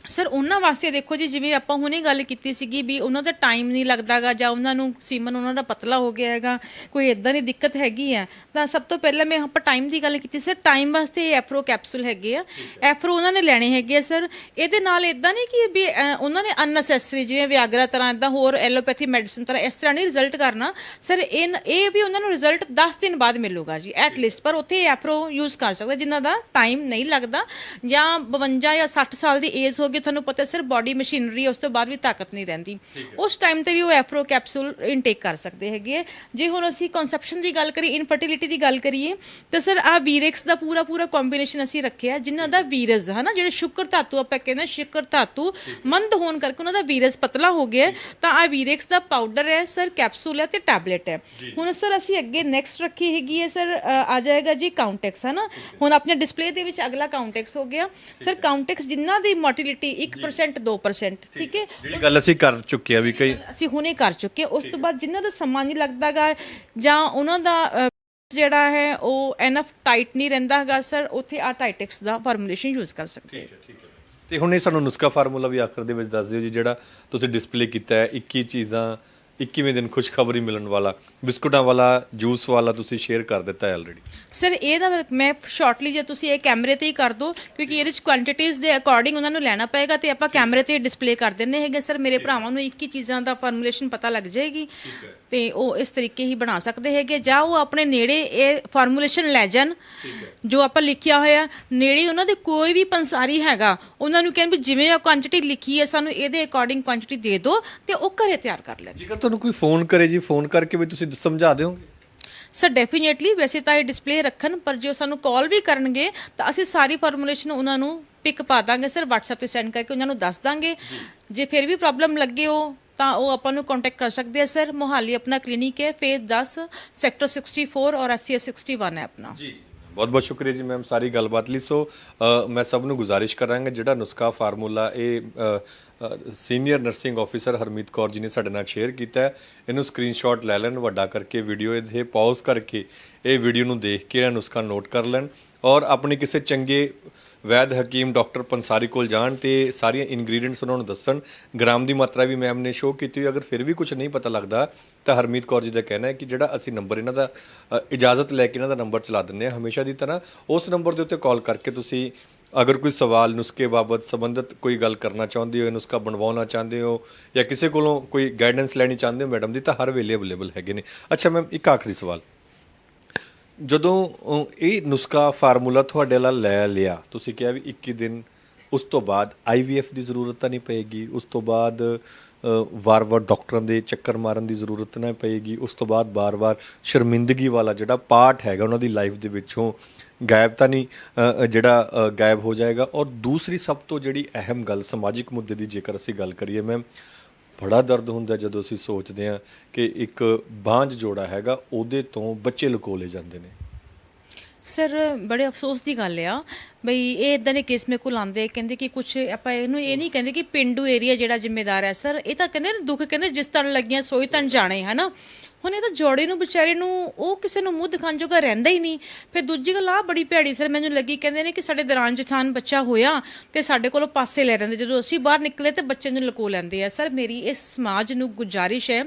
B: ਸਰ ਉਹਨਾਂ ਵਾਸਤੇ ਦੇਖੋ ਜੀ ਜਿਵੇਂ ਆਪਾਂ ਹੁਣੇ ਗੱਲ ਕੀਤੀ ਸੀਗੀ ਵੀ ਉਹਨਾਂ ਦਾ ਟਾਈਮ ਨਹੀਂ ਲੱਗਦਾਗਾ ਜਾਂ ਉਹਨਾਂ ਨੂੰ ਸੀਮਨ ਉਹਨਾਂ ਦਾ ਪਤਲਾ ਹੋ ਗਿਆ ਹੈਗਾ ਕੋਈ ਇਦਾਂ ਦੀ ਦਿੱਕਤ ਹੈਗੀ ਆ ਤਾਂ ਸਭ ਤੋਂ ਪਹਿਲਾਂ ਮੈਂ ਆਪਾਂ ਟਾਈਮ ਦੀ ਗੱਲ ਕੀਤੀ। ਸਰ ਟਾਈਮ ਵਾਸਤੇ ਐਫਰੋ ਕੈਪਸੂਲ ਹੈਗੇ ਆ। ਐਫਰੋ ਉਹਨਾਂ ਨੇ ਲੈਣੇ ਹੈਗੇ ਆ ਸਰ। ਇਹਦੇ ਨਾਲ ਇਦਾਂ ਨਹੀਂ ਕਿ ਵੀ ਅਹ, ਉਹਨਾਂ ਨੇ ਅਨਨੈਸੈਸਰੀ ਜਿਵੇਂ ਵਿਆਗਰਾ ਤਰ੍ਹਾਂ ਇਦਾਂ ਹੋਰ ਐਲੋਪੈਥੀ ਮੈਡੀਸਨ ਤਰ੍ਹਾਂ ਇਸ ਤਰ੍ਹਾਂ ਨਹੀਂ ਰਿਜ਼ਲਟ ਕਰਨਾ। ਸਰ ਇਹ ਇਹ ਵੀ ਉਹਨਾਂ ਨੂੰ ਰਿਜ਼ਲਟ 10 ਦਿਨ ਬਾਅਦ ਮਿਲੂਗਾ ਜੀ ਐਟ ਲੀਸਟ ਪਰ ਉੱਥੇ ਐਫਰੋ ਯੂਜ਼ ਕਰ ਸਕਦੇ ਜਿਨ੍ਹਾਂ ਦਾ ਟਾਈਮ ਨਹੀਂ ਲੱਗਦਾ ਜਾਂ 52 ਜਾਂ 60 ਸਾਲ ਦੀ ਏਜ ਹੋ ਗਈ ਤੁਹਾਨੂੰ ਪਤਾ ਸਰ ਬਾਡੀ ਮਸ਼ੀਨਰੀ ਉਸ ਤੋਂ ਬਾਅਦ ਵੀ ਤਾਕਤ ਨਹੀਂ ਰਹਿੰਦੀ। ਉਸ ਟਾਈਮ ਤੇ ਵੀ ਉਹ ਐਫਰੋ ਕੈਪਸੂਲ ਇਨਟੇਕ ਕਰ ਸਕਦੇ ਹੈਗੇ ਆ। ਜੇ ਹੁਣ ਅਸੀਂ ਕਨਸੈਪਸ਼ਨ ਦੀ ਗੱਲ ਕਰੀਏ ਇਨਫਰਟੀਲਿਟੀ ਦੀ ਗੱਲ ਕਰੀਏ ਤਾਂ ਸਰ ਆ ਵੀਰੈਕਸ ਦਾ ਪੂਰਾ ਪੂਰਾ ਕੰਬੀਨੇਸ਼ਨ ਅਸੀਂ ਰੱਖਿਆ ਜਿਨ੍ਹਾਂ ਦਾ ਵੀਰਜ ਹਨਾ ਜਿਹੜੇ ਸ਼ੁਕਰ ਧਾਤੂ ਆਪਾਂ ਕਹਿੰਦੇ ਹਾਂ, ਸ਼ੁਕਰ ਧਾਤੂ ਮੰਦ ਹੋਣ ਕਰਕੇ ਉਹਨਾਂ ਦਾ ਵੀਰਜ ਪਤਲਾ ਹੋ ਗਿਆ ਹੈ। ਤਾਂ ਆ ਵੀਰੈਕਸ ਦਾ ਪਾਊਡਰ ਹੈ ਸਰ ਕੈਪਸੂਲ ਹੈ ਤੇ ਟੈਬਲੇਟ ਹੈ। ਹੁਣ ਸਰ ਅਸੀਂ ਅੱਗੇ ਨੈਕਸਟ ਰੱਖੀ ਹੈਗੀ ਹੈ ਸਰ ਆ ਜਾਏਗਾ ਜੀ ਕਾਉਂਟੈਕਸ ਹਨਾ। ਹੁਣ ਆਪਣੇ ਡਿਸਪਲੇ ਦੇ ਵਿੱਚ ਅਗਲਾ ਕਾਉਂਟੈਕਸ ਹੋ ਗਿਆ। ਸਰ ਕਾਉਂਟੈਕਸ ਜਿਨ੍ਹਾਂ ਦੀ ਮੋਟਿਲਿਟੀ 1% 2% ਠੀਕ ਹੈ।
A: ਜਿਹੜੀ ਗੱਲ ਅਸੀਂ ਕਰ ਚੁੱਕੇ ਆ ਵੀ ਕਈ
B: ਅਸੀਂ ਹੁਣੇ ਕਰ ਚੁੱਕੇ ਹਾਂ। ਉਸ ਤੋਂ ਬਾਅਦ ਜਿਨ੍ਹਾਂ ਦਾ ਸਮਾਂ ਨਹੀਂ ਲੱਗਦਾਗਾ ਜਾਂ ਉਹਨਾਂ ਦਾ ਜਿਹੜਾ ਹੈ ਉਹ ਐਨਫ ਟਾਈਟ ਨਹੀਂ ਰਹਿੰਦਾ ਹੈਗਾ ਸਰ ਉੱਥੇ ਆ ਟਾਈਟੈਕਸ ਦਾ ਫਾਰਮੂਲੇਸ਼ਨ ਯੂਜ਼ ਕਰ ਸਕਦੇ ਹਾਂ।
A: ਤੇ ਹੁਣ ਇਹ ਸਾਨੂੰ ਨੁਸਖਾ ਫਾਰਮੂਲਾ ਵੀ ਆਖਰ ਦੇ ਵਿੱਚ ਦੱਸ ਦਿਓ ਜੀ ਜਿਹੜਾ ਤੁਸੀਂ ਡਿਸਪਲੇ ਕੀਤਾ ਹੈ 21 ਚੀਜ਼ਾਂ 21ਵੇਂ ਦਿਨ ਖੁਸ਼ਖਬਰੀ ਮਿਲਣ ਵਾਲਾ ਬਿਸਕੁਟਾਂ ਵਾਲਾ ਜੂਸ ਵਾਲਾ ਤੁਸੀਂ ਸ਼ੇਅਰ ਕਰ ਦਿੱਤਾ ਹੈ ਆਲਰੇਡੀ
B: ਸਰ ਇਹ ਦਾ ਮੈਂ ਸ਼ਾਰਟਲੀ ਜੇ ਤੁਸੀਂ ਇਹ ਕੈਮਰੇ ਤੇ ਹੀ ਕਰ ਦਿਓ ਕਿਉਂਕਿ ਇਹਦੇ ਚ ਕੁਆਂਟੀਟੀਆਂ ਦੇ ਅਕੋਰਡਿੰਗ ਉਹਨਾਂ ਨੂੰ ਲੈਣਾ ਪਏਗਾ ਤੇ ਆਪਾਂ ਕੈਮਰੇ ਤੇ ਡਿਸਪਲੇ ਕਰ ਦਿੰਨੇ ਹੈਗੇ। ਸਰ ਮੇਰੇ ਭਰਾਵਾਂ ਨੂੰ 21 ਚੀਜ਼ਾਂ ਦਾ ਫਾਰਮੂਲੇਸ਼ਨ ਪਤਾ ਲੱਗ ਜਾਏਗੀ। ਤੇ ਉਹ ਇਸ ਤਰੀਕੇ ਹੀ ਬਣਾ ਸਕਦੇ ਹੈਗੇ। ਜਾਂ ਉਹ ਆਪਣੇ ਨੇੜੇ ਇਹ ਫਾਰਮੂਲੇਸ਼ਨ ਲੈ ਜਾਣ ਜੋ ਆਪਾਂ ਲਿਖਿਆ ਹੋਇਆ ਨੇੜੇ ਉਹਨਾਂ ਦੇ ਕੋਈ ਵੀ ਪੰਸਾਰੀ ਹੈਗਾ ਉਹਨਾਂ ਨੂੰ ਕਹਿਣ ਵੀ ਜਿਵੇਂ ਆ ਕੁਆਂਟੀਟੀ ਲਿਖੀ ਹੈ ਸਾਨੂੰ ਇਹਦੇ ਅਕੋਰਡਿੰਗ ਕੁਆਂਟੀਟੀ ਦੇ ਦਿਓ ਤੇ ਉਹ ਘਰੇ ਤਿਆਰ ਕਰ ਲੈਣ।
A: ਜੇਕਰ ਤੁਹਾਨੂੰ ਕੋਈ ਫੋਨ ਕਰੇ ਜੀ ਫੋਨ ਕਰਕੇ ਵੀ ਤੁਸੀਂ ਸਮਝਾ ਦਿਓਗੇ?
B: ਸਰ ਡੈਫੀਨੇਟਲੀ ਵੈਸੇ ਤਾਂ ਇਹ ਡਿਸਪਲੇ ਰੱਖਣ ਪਰ ਜੇ ਉਹ ਸਾਨੂੰ ਕਾਲ ਵੀ ਕਰਨਗੇ ਤਾਂ ਅਸੀਂ ਸਾਰੀ ਫਾਰਮੂਲੇਸ਼ਨ ਉਹਨਾਂ ਨੂੰ ਪਿਕ ਪਾ ਦਾਂਗੇ ਸਰ WhatsApp ਤੇ ਸੈਂਡ ਕਰਕੇ ਉਹਨਾਂ ਨੂੰ ਦੱਸ ਦਾਂਗੇ। ਜੇ। ਫਿਰ ਵੀ ਪ੍ਰੋਬਲਮ ਲੱਗੇ ਉਹ ਤਾਂ ਉਹ ਆਪਾਂ ਨੂੰ ਕੰਟੈਕਟ ਕਰ ਸਕਦੇ ਆ, ਸਰ। ਮੋਹਾਲੀ ਆਪਣਾ ਕਲੀਨਿਕ ਹੈ ਫੇਜ਼ 10 ਸੈਕਟਰ 64 ਔਰ ਐਸਸੀਐਫ 61 ਹੈ ਆਪਣਾ।
A: ਜੀ ਬਹੁਤ ਬਹੁਤ ਸ਼ੁਕਰੀਆ ਜੀ ਮੈਮ, ਸਾਰੀ ਗੱਲਬਾਤ ਲਈ। ਸੋ ਮੈਂ ਸਭ ਨੂੰ ਗੁਜ਼ਾਰਿਸ਼ ਕਰਾਂਗਾ, ਜਿਹੜਾ ਨੁਸਖਾ ਫਾਰਮੂਲਾ ਇਹ senior nursing officer Harmeet Kaur ji ਨੇ ਸਾਡੇ ਨਾਲ ਸ਼ੇਅਰ ਕੀਤਾ ਇਹਨੂੰ ਸਕਰੀਨਸ਼ਾਟ ਲੈ ਲੈਣ, ਵੱਡਾ ਕਰਕੇ ਵੀਡੀਓ ਇਹਦੇ ਪਾਜ਼ ਕਰਕੇ ਇਹ ਵੀਡੀਓ ਨੂੰ ਦੇਖ ਕੇ ਇਹ ਨੁਸਖਾ ਨੋਟ ਕਰ ਲੈਣ ਔਰ ਆਪਣੇ ਕਿਸੇ ਚੰਗੇ ਵੈਦ ਹਕੀਮ ਡਾਕਟਰ ਪੰਸਾਰੀ ਕੋਲ ਜਾਣ ਤੇ ਸਾਰੀਆਂ ਇਨਗਰੀਡੀਐਂਟਸ ਉਹਨਾਂ ਨੂੰ ਦੱਸਣ। ਗ੍ਰਾਮ ਦੀ ਮਾਤਰਾ ਵੀ ਮੈਮ ਨੇ ਸ਼ੋਅ ਕੀਤੀ ਹੋਈ। ਅਗਰ ਫਿਰ ਵੀ ਕੁਝ ਨਹੀਂ ਪਤਾ ਲੱਗਦਾ ਤਾਂ ਹਰਮੀਤ ਕੌਰ ਜੀ ਦਾ ਕਹਿਣਾ ਹੈ ਕਿ ਜਿਹੜਾ ਅਸੀਂ ਨੰਬਰ ਇਹਨਾਂ ਦਾ ਅ, ਇਜਾਜ਼ਤ ਲੈ ਕੇ ਇਹਨਾਂ ਦਾ ਨੰਬਰ ਚਲਾ ਦਿੰਦੇ ਹਾਂ ਹਮੇਸ਼ਾ ਦੀ ਤਰ੍ਹਾਂ। ਉਸ ਨੰਬਰ ਦੇ ਉੱਤੇ ਕਾਲ ਕਰਕੇ ਤੁਸੀਂ ਅਗਰ ਕੋਈ ਸਵਾਲ ਨੁਸਖੇ ਬਾਬਤ ਸੰਬੰਧਿਤ ਕੋਈ ਗੱਲ ਕਰਨਾ ਚਾਹੁੰਦੇ ਹੋ ਨੁਸਖਾ ਬਣਵਾਉਣਾ ਚਾਹੁੰਦੇ ਹੋ ਜਾਂ ਕਿਸੇ ਕੋਲੋਂ ਕੋਈ ਗਾਈਡੈਂਸ ਲੈਣੀ ਚਾਹੁੰਦੇ ਹੋ ਮੈਡਮ ਦੀ ਤਾਂ ਹਰ ਵੇਲੇ ਅਵੇਲੇਬਲ ਹੈਗੇ ਨੇ। ਅੱਛਾ ਮੈਮ ਇੱਕ ਆਖਰੀ ਸਵਾਲ। ਜਦੋਂ ਅਹ, ਇਹ ਨੁਸਖਾ ਫਾਰਮੂਲਾ ਤੁਹਾਡੇ ਨਾਲ ਲੈ ਲਿਆ ਤੁਸੀਂ ਕਿਹਾ ਵੀ 21 ਦਿਨ ਉਸ ਤੋਂ ਬਾਅਦ ਆਈਵੀਐਫ ਦੀ ਜ਼ਰੂਰਤ ਤਾਂ ਨਹੀਂ ਪਏਗੀ ਉਸ ਤੋਂ ਬਾਅਦ ਅਹ, ਵਾਰ-ਵਾਰ ਡਾਕਟਰਾਂ ਦੇ ਚੱਕਰ ਮਾਰਨ ਦੀ ਜ਼ਰੂਰਤ ਨਾ ਪਏਗੀ ਉਸ ਤੋਂ ਬਾਅਦ ਵਾਰ ਵਾਰ ਸ਼ਰਮਿੰਦਗੀ ਵਾਲਾ ਜਿਹੜਾ ਪਾਰਟ ਹੈਗਾ ਉਹਨਾਂ ਦੀ ਲਾਈਫ ਦੇ ਵਿੱਚੋਂ ਗਾਇਬ ਤਾਂ ਨਹੀਂ ਅਹ, ਜਿਹੜਾ ਅਹ, ਗਾਇਬ ਹੋ ਜਾਏਗਾ। ਔਰ ਦੂਸਰੀ ਸਭ ਤੋਂ ਜਿਹੜੀ ਅਹਿਮ ਗੱਲ ਸਮਾਜਿਕ ਮੁੱਦੇ ਦੀ ਜੇਕਰ ਅਸੀਂ ਗੱਲ ਕਰੀਏ ਮੈਮ ਬੜਾ ਦਰਦ ਹੁੰਦਾ ਜਦੋਂ ਅਸੀਂ ਸੋਚਦੇ ਹਾਂ ਕਿ ਇੱਕ ਬਾਂਝ ਜੋੜਾ ਹੈਗਾ, ਉਹਦੇ ਤੋਂ ਬੱਚੇ ਲੁਕੋਲੇ ਜਾਂਦੇ ਨੇ।
B: ਸਰ, ਬੜੇ ਅਫਸੋਸ ਦੀ ਗੱਲ ਆ। ਬਈ ਇਹ ਇਦਾਂ ਦੇ ਕੇਸ ਮੇ ਕੋਲ ਆਉਂਦੇ ਕਹਿੰਦੇ ਕਿ ਕੁਝ ਆਪਾਂ ਇਹਨੂੰ ਇਹ ਨਹੀਂ ਕਹਿੰਦੇ ਕਿ ਪਿੰਡੂ ਏਰੀਆ ਜਿਹੜਾ ਜ਼ਿੰਮੇਦਾਰ ਹੈ ਸਰ ਇਹ ਤਾਂ ਕਹਿੰਦੇ ਦੁੱਖ ਕਹਿੰਦੇ ਜਿਸ ਤਨ ਲੱਗੀਆਂ ਸੋਈ ਤਨ ਜਾਣੇ, ਹਨਾ? ਹੁਣ ਇਹ ਤਾਂ ਜੋੜੇ ਨੂੰ, ਵਿਚਾਰੇ ਨੂੰ, ਉਹ ਕਿਸੇ ਨੂੰ ਮੂੰਹ ਦਿਖਾਣ ਜੋਗਾ ਰਹਿੰਦਾ ਹੀ ਨਹੀਂ। ਫਿਰ ਦੂਜੀ ਗੱਲ ਆ ਬੜੀ ਭੈੜੀ ਸਰ ਮੈਨੂੰ ਲੱਗੀ ਕਹਿੰਦੇ ਨੇ ਕਿ ਸਾਡੇ ਦੌਰਾਨ ਜਥਾਨ ਬੱਚਾ ਹੋਇਆ ਤੇ ਸਾਡੇ ਕੋਲੋਂ ਪਾਸੇ ਲੈ ਰਹਿੰਦੇ ਜਦੋਂ ਅਸੀਂ ਬਾਹਰ ਨਿਕਲੇ ਤੇ ਬੱਚੇ ਨੂੰ ਲੁਕੋ ਲੈਂਦੇ ਆ। ਸਰ ਮੇਰੀ ਇਸ ਸਮਾਜ ਨੂੰ ਗੁਜ਼ਾਰਿਸ਼ ਹੈ,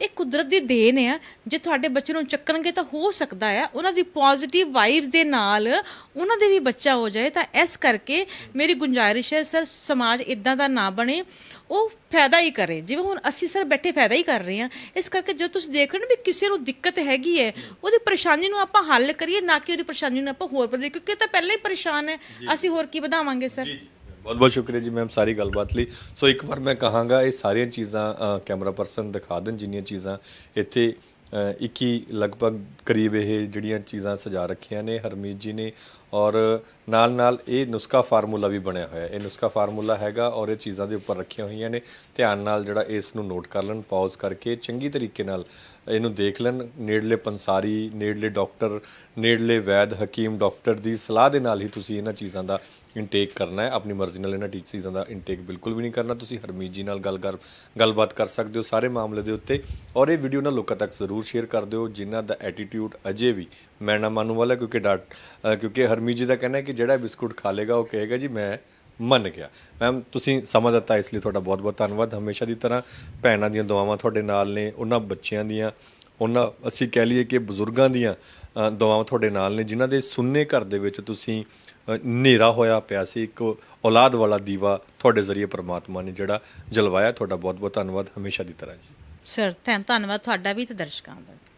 B: ਇਹ ਕੁਦਰਤ ਦੀ ਦੇਣ ਹੈ। ਜੇ ਤੁਹਾਡੇ ਬੱਚੇ ਨੂੰ ਚੱਕਣਗੇ ਤਾਂ ਹੋ ਸਕਦਾ ਹੈ, ਉਹਨਾਂ ਦੀ ਪੋਜ਼ਿਟਿਵ ਵਾਈਬਸ ਦੇ ਨਾਲ ਉਹਨਾਂ ਦੇ ਵੀ ਬੱਚਾ ਹੋ ਜਾਏ। ਜਾਏ ਤਾਂ ਇਸ ਕਰਕੇ ਮੇਰੀ ਗੁੰਜਾਇਸ਼ ਹੈ ਸਰ ਸਮਾਜ ਇਦਾਂ ਦਾ ਨਾ ਬਣੇ ਉਹ ਫਾਇਦਾ ਹੀ ਕਰੇ। ਜਿਵੇਂ ਹੁਣ ਅਸੀਂ ਸਰ ਬੈਠੇ ਫਾਇਦਾ ਹੀ ਕਰ ਰਹੇ ਹਾਂ। ਇਸ ਕਰਕੇ ਜੋ ਤੁਸੀਂ ਦੇਖ ਰਹੇ ਹੋ ਵੀ ਕਿਸੇ ਨੂੰ ਦਿੱਕਤ ਹੈਗੀ ਹੈ ਉਹਦੀ ਪਰੇਸ਼ਾਨੀ ਨੂੰ ਆਪਾਂ ਹੱਲ ਕਰੀਏ ਨਾ ਕਿ ਉਹਦੀ ਪਰੇਸ਼ਾਨੀ ਨੂੰ ਆਪਾਂ ਹੋਰ ਵਧਾਈਏ ਕਿਉਂਕਿ ਇਹ ਤਾਂ ਪਹਿਲਾਂ ਹੀ ਪਰੇਸ਼ਾਨ ਹੈ। ਅਸੀਂ ਹੋਰ ਕੀ ਵਧਾਵਾਂਗੇ ਸਰ?
A: ਬਹੁਤ ਬਹੁਤ ਸ਼ੁਕਰੀਆ ਜੀ ਮੈਮ ਸਾਰੀ ਗੱਲਬਾਤ ਲਈ। ਸੋ ਇੱਕ ਵਾਰ ਮੈਂ ਕਹਾਂਗਾ ਇਹ ਸਾਰੀਆਂ ਚੀਜ਼ਾਂ ਕੈਮਰਾ ਪਰਸਨ ਦਿਖਾ ਦੇਣ ਜਿੰਨੀਆਂ ਚੀਜ਼ਾਂ ਇੱਥੇ 21 ਲਗਭਗ ਕਰੀਬ ਇਹ ਜਿਹੜੀਆਂ ਚੀਜ਼ਾਂ ਸਜਾ ਰੱਖੀਆਂ ਨੇ, ਹਰਮੀਤ ਜੀ ਨੇ ਔਰ ਨਾਲ ਨਾਲ ਇਹ ਨੁਸਖਾ ਫਾਰਮੂਲਾ ਵੀ ਬਣਿਆ ਹੋਇਆ ਇਹ ਨੁਸਖਾ ਫਾਰਮੂਲਾ ਹੈਗਾ ਔਰ ਇਹ ਚੀਜ਼ਾਂ ਦੇ ਉੱਪਰ ਰੱਖੀਆਂ ਹੋਈਆਂ ਨੇ। ਧਿਆਨ ਨਾਲ ਜਿਹੜਾ ਇਸ ਨੂੰ ਨੋਟ ਕਰ ਲੈਣ ਪਾਜ਼ ਕਰਕੇ ਚੰਗੀ ਤਰੀਕੇ ਨਾਲ ਇਹਨੂੰ ਦੇਖ ਲੈਣ। ਨੇੜਲੇ ਪੰਸਾਰੀ, ਨੇੜਲੇ ਡਾਕਟਰ, ਨੇੜਲੇ ਵੈਦ, ਹਕੀਮ ਡਾਕਟਰ ਦੀ ਸਲਾਹ ਦੇ ਨਾਲ ਹੀ ਤੁਸੀਂ ਇਹਨਾਂ ਚੀਜ਼ਾਂ ਦਾ ਇਨਟੇਕ ਕਰਨਾ ਹੈ। ਆਪਣੀ ਮਰਜ਼ੀ ਨਾਲ ਇਹਨਾਂ ਟੀ ਚੀਜ਼ਾਂ ਦਾ ਇਨਟੇਕ ਬਿਲਕੁਲ ਵੀ ਨਹੀਂ ਕਰਨਾ। ਤੁਸੀਂ ਹਰਮੀਤ ਜੀ ਨਾਲ ਗੱਲ ਕਰ, ਗੱਲਬਾਤ ਕਰ ਸਕਦੇ ਹੋ ਸਾਰੇ ਮਾਮਲੇ ਦੇ ਉੱਤੇ। ਔਰ ਇਹ ਵੀਡੀਓ ਨਾ ਲੋਕਾਂ ਤੱਕ ਜ਼ਰੂਰ ਸ਼ੇਅਰ ਕਰ ਦਿਓ, ਜਿਨ੍ਹਾਂ ਦਾ ਐਟੀਟਿਊਡ ਅਜੇ ਵੀ ਮੈਂ ਨਾ ਮੰਨੂ ਵਾਲਾ, ਕਿਉਂਕਿ ਡਾਟ ਕਿਉਂਕਿ ਹਰਮੀਤ ਜੀ ਦਾ ਕਹਿਣਾ ਹੈ ਕਿ ਜਿਹੜਾ ਬਿਸਕੁਟ ਖਾ ਲੇਗਾ, ਉਹ ਕਹੇਗਾ ਜੀ, ਮੈਂ ਮੰਨ ਗਿਆ। ਮੈਮ ਤੁਸੀਂ ਸਮਾਂ ਦਿੱਤਾ, ਇਸ ਲਈ ਤੁਹਾਡਾ ਬਹੁਤ ਬਹੁਤ ਧੰਨਵਾਦ। ਹਮੇਸ਼ਾ ਦੀ ਤਰ੍ਹਾਂ ਭੈਣਾਂ ਦੀਆਂ ਦੁਆਵਾਂ ਤੁਹਾਡੇ ਨਾਲ ਨੇ, ਉਹਨਾਂ ਬੱਚਿਆਂ ਦੀਆਂ, ਉਹਨਾਂ ਅਸੀਂ ਕਹਿ ਲਈਏ ਕਿ ਬਜ਼ੁਰਗਾਂ ਦੀਆਂ ਦੁਆਵਾਂ ਤੁਹਾਡੇ ਨਾਲ ਨੇ, ਜਿਨ੍ਹਾਂ ਦੇ ਸੁੰਨੇ ਘਰ ਦੇ ਵਿੱਚ ਤੁਸੀਂ ਹਨੇਰਾ ਹੋਇਆ ਪਿਆ ਸੀ। ਇੱਕ ਔਲਾਦ ਵਾਲਾ ਦੀਵਾ ਤੁਹਾਡੇ ਜ਼ਰੀਏ ਪ੍ਰਮਾਤਮਾ ਨੇ ਜਿਹੜਾ ਜਲਵਾਇਆ। ਤੁਹਾਡਾ ਬਹੁਤ ਬਹੁਤ ਧੰਨਵਾਦ। ਹਮੇਸ਼ਾ ਦੀ ਤਰ੍ਹਾਂ ਜੀ।
B: ਸਰ ਧੰਨ- ਧੰਨਵਾਦ। ਤੁਹਾਡਾ ਵੀ ਤੇ ਦਰਸ਼ਕਾਂ ਦਾ